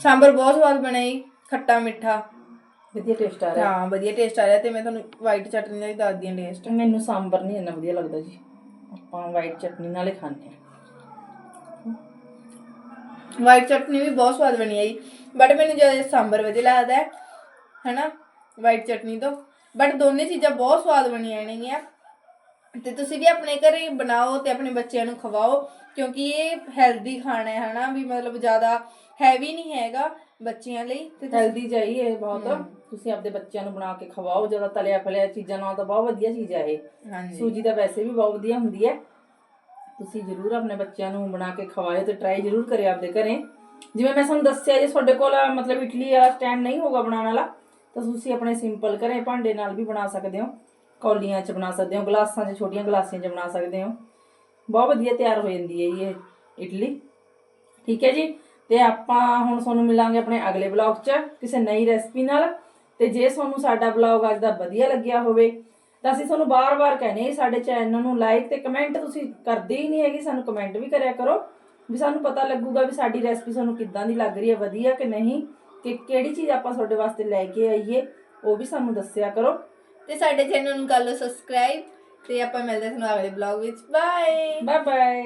ਸਾਂਬਰ ਬਹੁਤ ਸਵਾਦ ਬਣਿਆ ਜੀ ਖੱਟਾ ਮਿੱਠਾ। ਵਧੀਆ ਟੇਸਟ ਆ ਰਿਹਾ। ਹਾਂ ਵਧੀਆ ਟੇਸਟ ਆ ਰਿਹਾ ਤੇ ਮੈਂ ਤੁਹਾਨੂੰ ਵਾਈਟ ਚਟਨੀ ਦਾ ਵੀ ਦੱਸਦੀ ਹਾਂ ਟੇਸਟ ਮੈਨੂੰ ਸਾਂਬਰ ਨਹੀਂ ਇੰਨਾ ਵਧੀਆ ਲੱਗਦਾ ਜੀ। ਆਪਾਂ ਵਾਈਟ ਚਟਨੀ ਨਾਲ ਹੀ ਖਾਂਦੇ ਹਾਂ। ਵਾਈਟ ਚਟਨੀ ਵੀ ਬਹੁਤ ਸਵਾਦ ਬਣੀ ਹੈ ਜੀ। ਬਟ ਮੈਨੂੰ ਜ਼ਿਆਦਾ ਸਾਂਬਰ ਵਧੀਆ ਲੱਗਦਾ ਹੈ ਹੈਨਾ ਵਾਈਟ ਚਟਨੀ ਤੋਂ। ਬਟ ਦੋਨੇ ਚੀਜ਼ਾਂ ਬਹੁਤ ਸਵਾਦ ਬਣੀਆਂ ਨੇਗੀਆਂ ਤੇ ਤੁਸੀਂ ਵੀ ਆਪਣੇ ਘਰੇ ਬਣਾਓ ਤੇ ਆਪਣੇ ਬੱਚਿਆਂ ਨੂੰ ਖਵਾਓ ਕਿਉਂਕਿ ਇਹ ਹੈਲਦੀ ਖਾਣਾ ਹੈ ਹਨਾ ਵੀ ਮਤਲਬ ਜ਼ਿਆਦਾ ਹੈਵੀ ਨਹੀਂ ਹੈਗਾ ਬੱਚਿਆਂ ਲਈ ਤੇ ਤੁਸੀਂ- ਹੈਲਦੀ ਚਾਹੀਏ ਬਹੁਤ। ਤੁਸੀਂ ਆਪਦੇ ਬੱਚਿਆਂ ਨੂੰ ਬਣਾ ਕੇ ਖਵਾਓ ਜ਼ਿਆਦਾ ਤਲਿਆ ਫਲਿਆ ਚੀਜ਼ਾਂ ਨਾਲ ਤਾਂ ਬਹੁਤ ਵਧੀਆ ਚੀਜ਼ ਹੈ ਇਹ। ਹਾਂਜੀ। ਸੂਜੀ ਤਾਂ ਵੈਸੇ ਵੀ ਬਹੁਤ ਵਧੀਆ ਹੁੰਦੀ ਹੈ। ਤੁਸੀਂ ਜ਼ਰੂਰ ਆਪਣੇ ਬੱਚਿਆਂ ਨੂੰ ਬਣਾ ਕੇ ਖਵਾਇਓ ਤੇ ਟਰਾਈ ਜ਼ਰੂਰ ਕਰਿਓ ਆਪਦੇ ਘਰੇ। ਜਿਵੇਂ ਮੈਂ ਤੁਹਾਨੂੰ ਦੱਸਿਆ ਜੇ ਤੁਹਾਡੇ ਕੋਲ ਮਤਲਬ ਇਡਲੀ ਵਾਲਾ ਸਟੈਂਡ ਨਹੀਂ ਹੋਗਾ ਬਣਾਉਣ ਵਾਲਾ ਤਾਂ ਤੁਸੀਂ ਆਪਣੇ ਸਿੰਪਲ ਘਰੇ ਭਾਂਡੇ ਨਾਲ ਵੀ ਬਣਾ ਸਕਦੇ ਹੋ। ਕੌਲੀਆਂ 'ਚ ਬਣਾ ਸਕਦੇ ਹੋ, ਗਲਾਸਾਂ 'ਚ, ਛੋਟੀਆਂ ਗਲਾਸੀਆਂ 'ਚ ਬਣਾ ਸਕਦੇ ਹੋ। ਬਹੁਤ ਵਧੀਆ ਤਿਆਰ ਹੋ ਜਾਂਦੀ ਹੈ ਜੀ ਇਹ ਇਡਲੀ। ਠੀਕ ਹੈ ਜੀ? ਤੇ ਆਪਾਂ ਹੁਣ ਤੁਹਾਨੂੰ ਮਿਲਾਂਗੇ ਆਪਣੇ ਅਗਲੇ ਬਲੌਗ 'ਚ ਕਿਸੇ ਨਈ ਰੈਸਪੀ ਨਾਲ। ਤੇ ਜੇ ਤੁਹਾਨੂੰ ਸਾਡਾ ਬਲੌਗ ਅੱਜ ਦਾ ਵਧੀਆ ਲੱਗਿਆ ਹੋਵੇ, ਤਾਂ ਅਸੀਂ ਤੁਹਾਨੂੰ ਬਾਰ-ਬਾਰ ਕਹਿੰਦੇ ਸਾਡੇ ਚੈਨਲ ਨੂੰ ਲਾਈਕ ਤੇ ਕਮੈਂਟ ਤੁਸੀਂ ਕਰਦੇ ਹੀ ਨਹੀਂ ਹੈਗੇ, ਸਾਨੂੰ ਕਮੈਂਟ ਵੀ ਕਰਿਆ ਕਰੋ ਵੀ ਸਾਨੂੰ ਪਤਾ ਲੱਗੂਗਾ ਵੀ ਸਾਡੀ ਰੈਸਪੀ ਤੁਹਾਨੂੰ ਕਿੱਦਾਂ ਦੀ ਲੱਗ ਰਹੀ ਹੈ, ਵਧੀਆ ਕਿ ਨਹੀਂ, ਕਿ ਕਿਹੜੀ ਚੀਜ਼ ਆਪਾਂ ਤੁਹਾਡੇ ਵਾਸਤੇ ਲੈ ਕੇ ਆਈਏ, ਉਹ ਵੀ ਸਾਨੂੰ ਦੱਸਿਆ ਕਰੋ। ਤੇ ਸਾਡੇ ਚੈਨਲ ਨੂੰ ਕਰ ਲਓ ਸਬਸਕ੍ਰਾਈਬ ਤੇ ਆਪਾਂ ਮਿਲਦੇ ਹਾਂ ਤੁਹਾਨੂੰ ਅਗਲੇ ਬਲੌਗ ਵਿੱਚ। Bye bye bye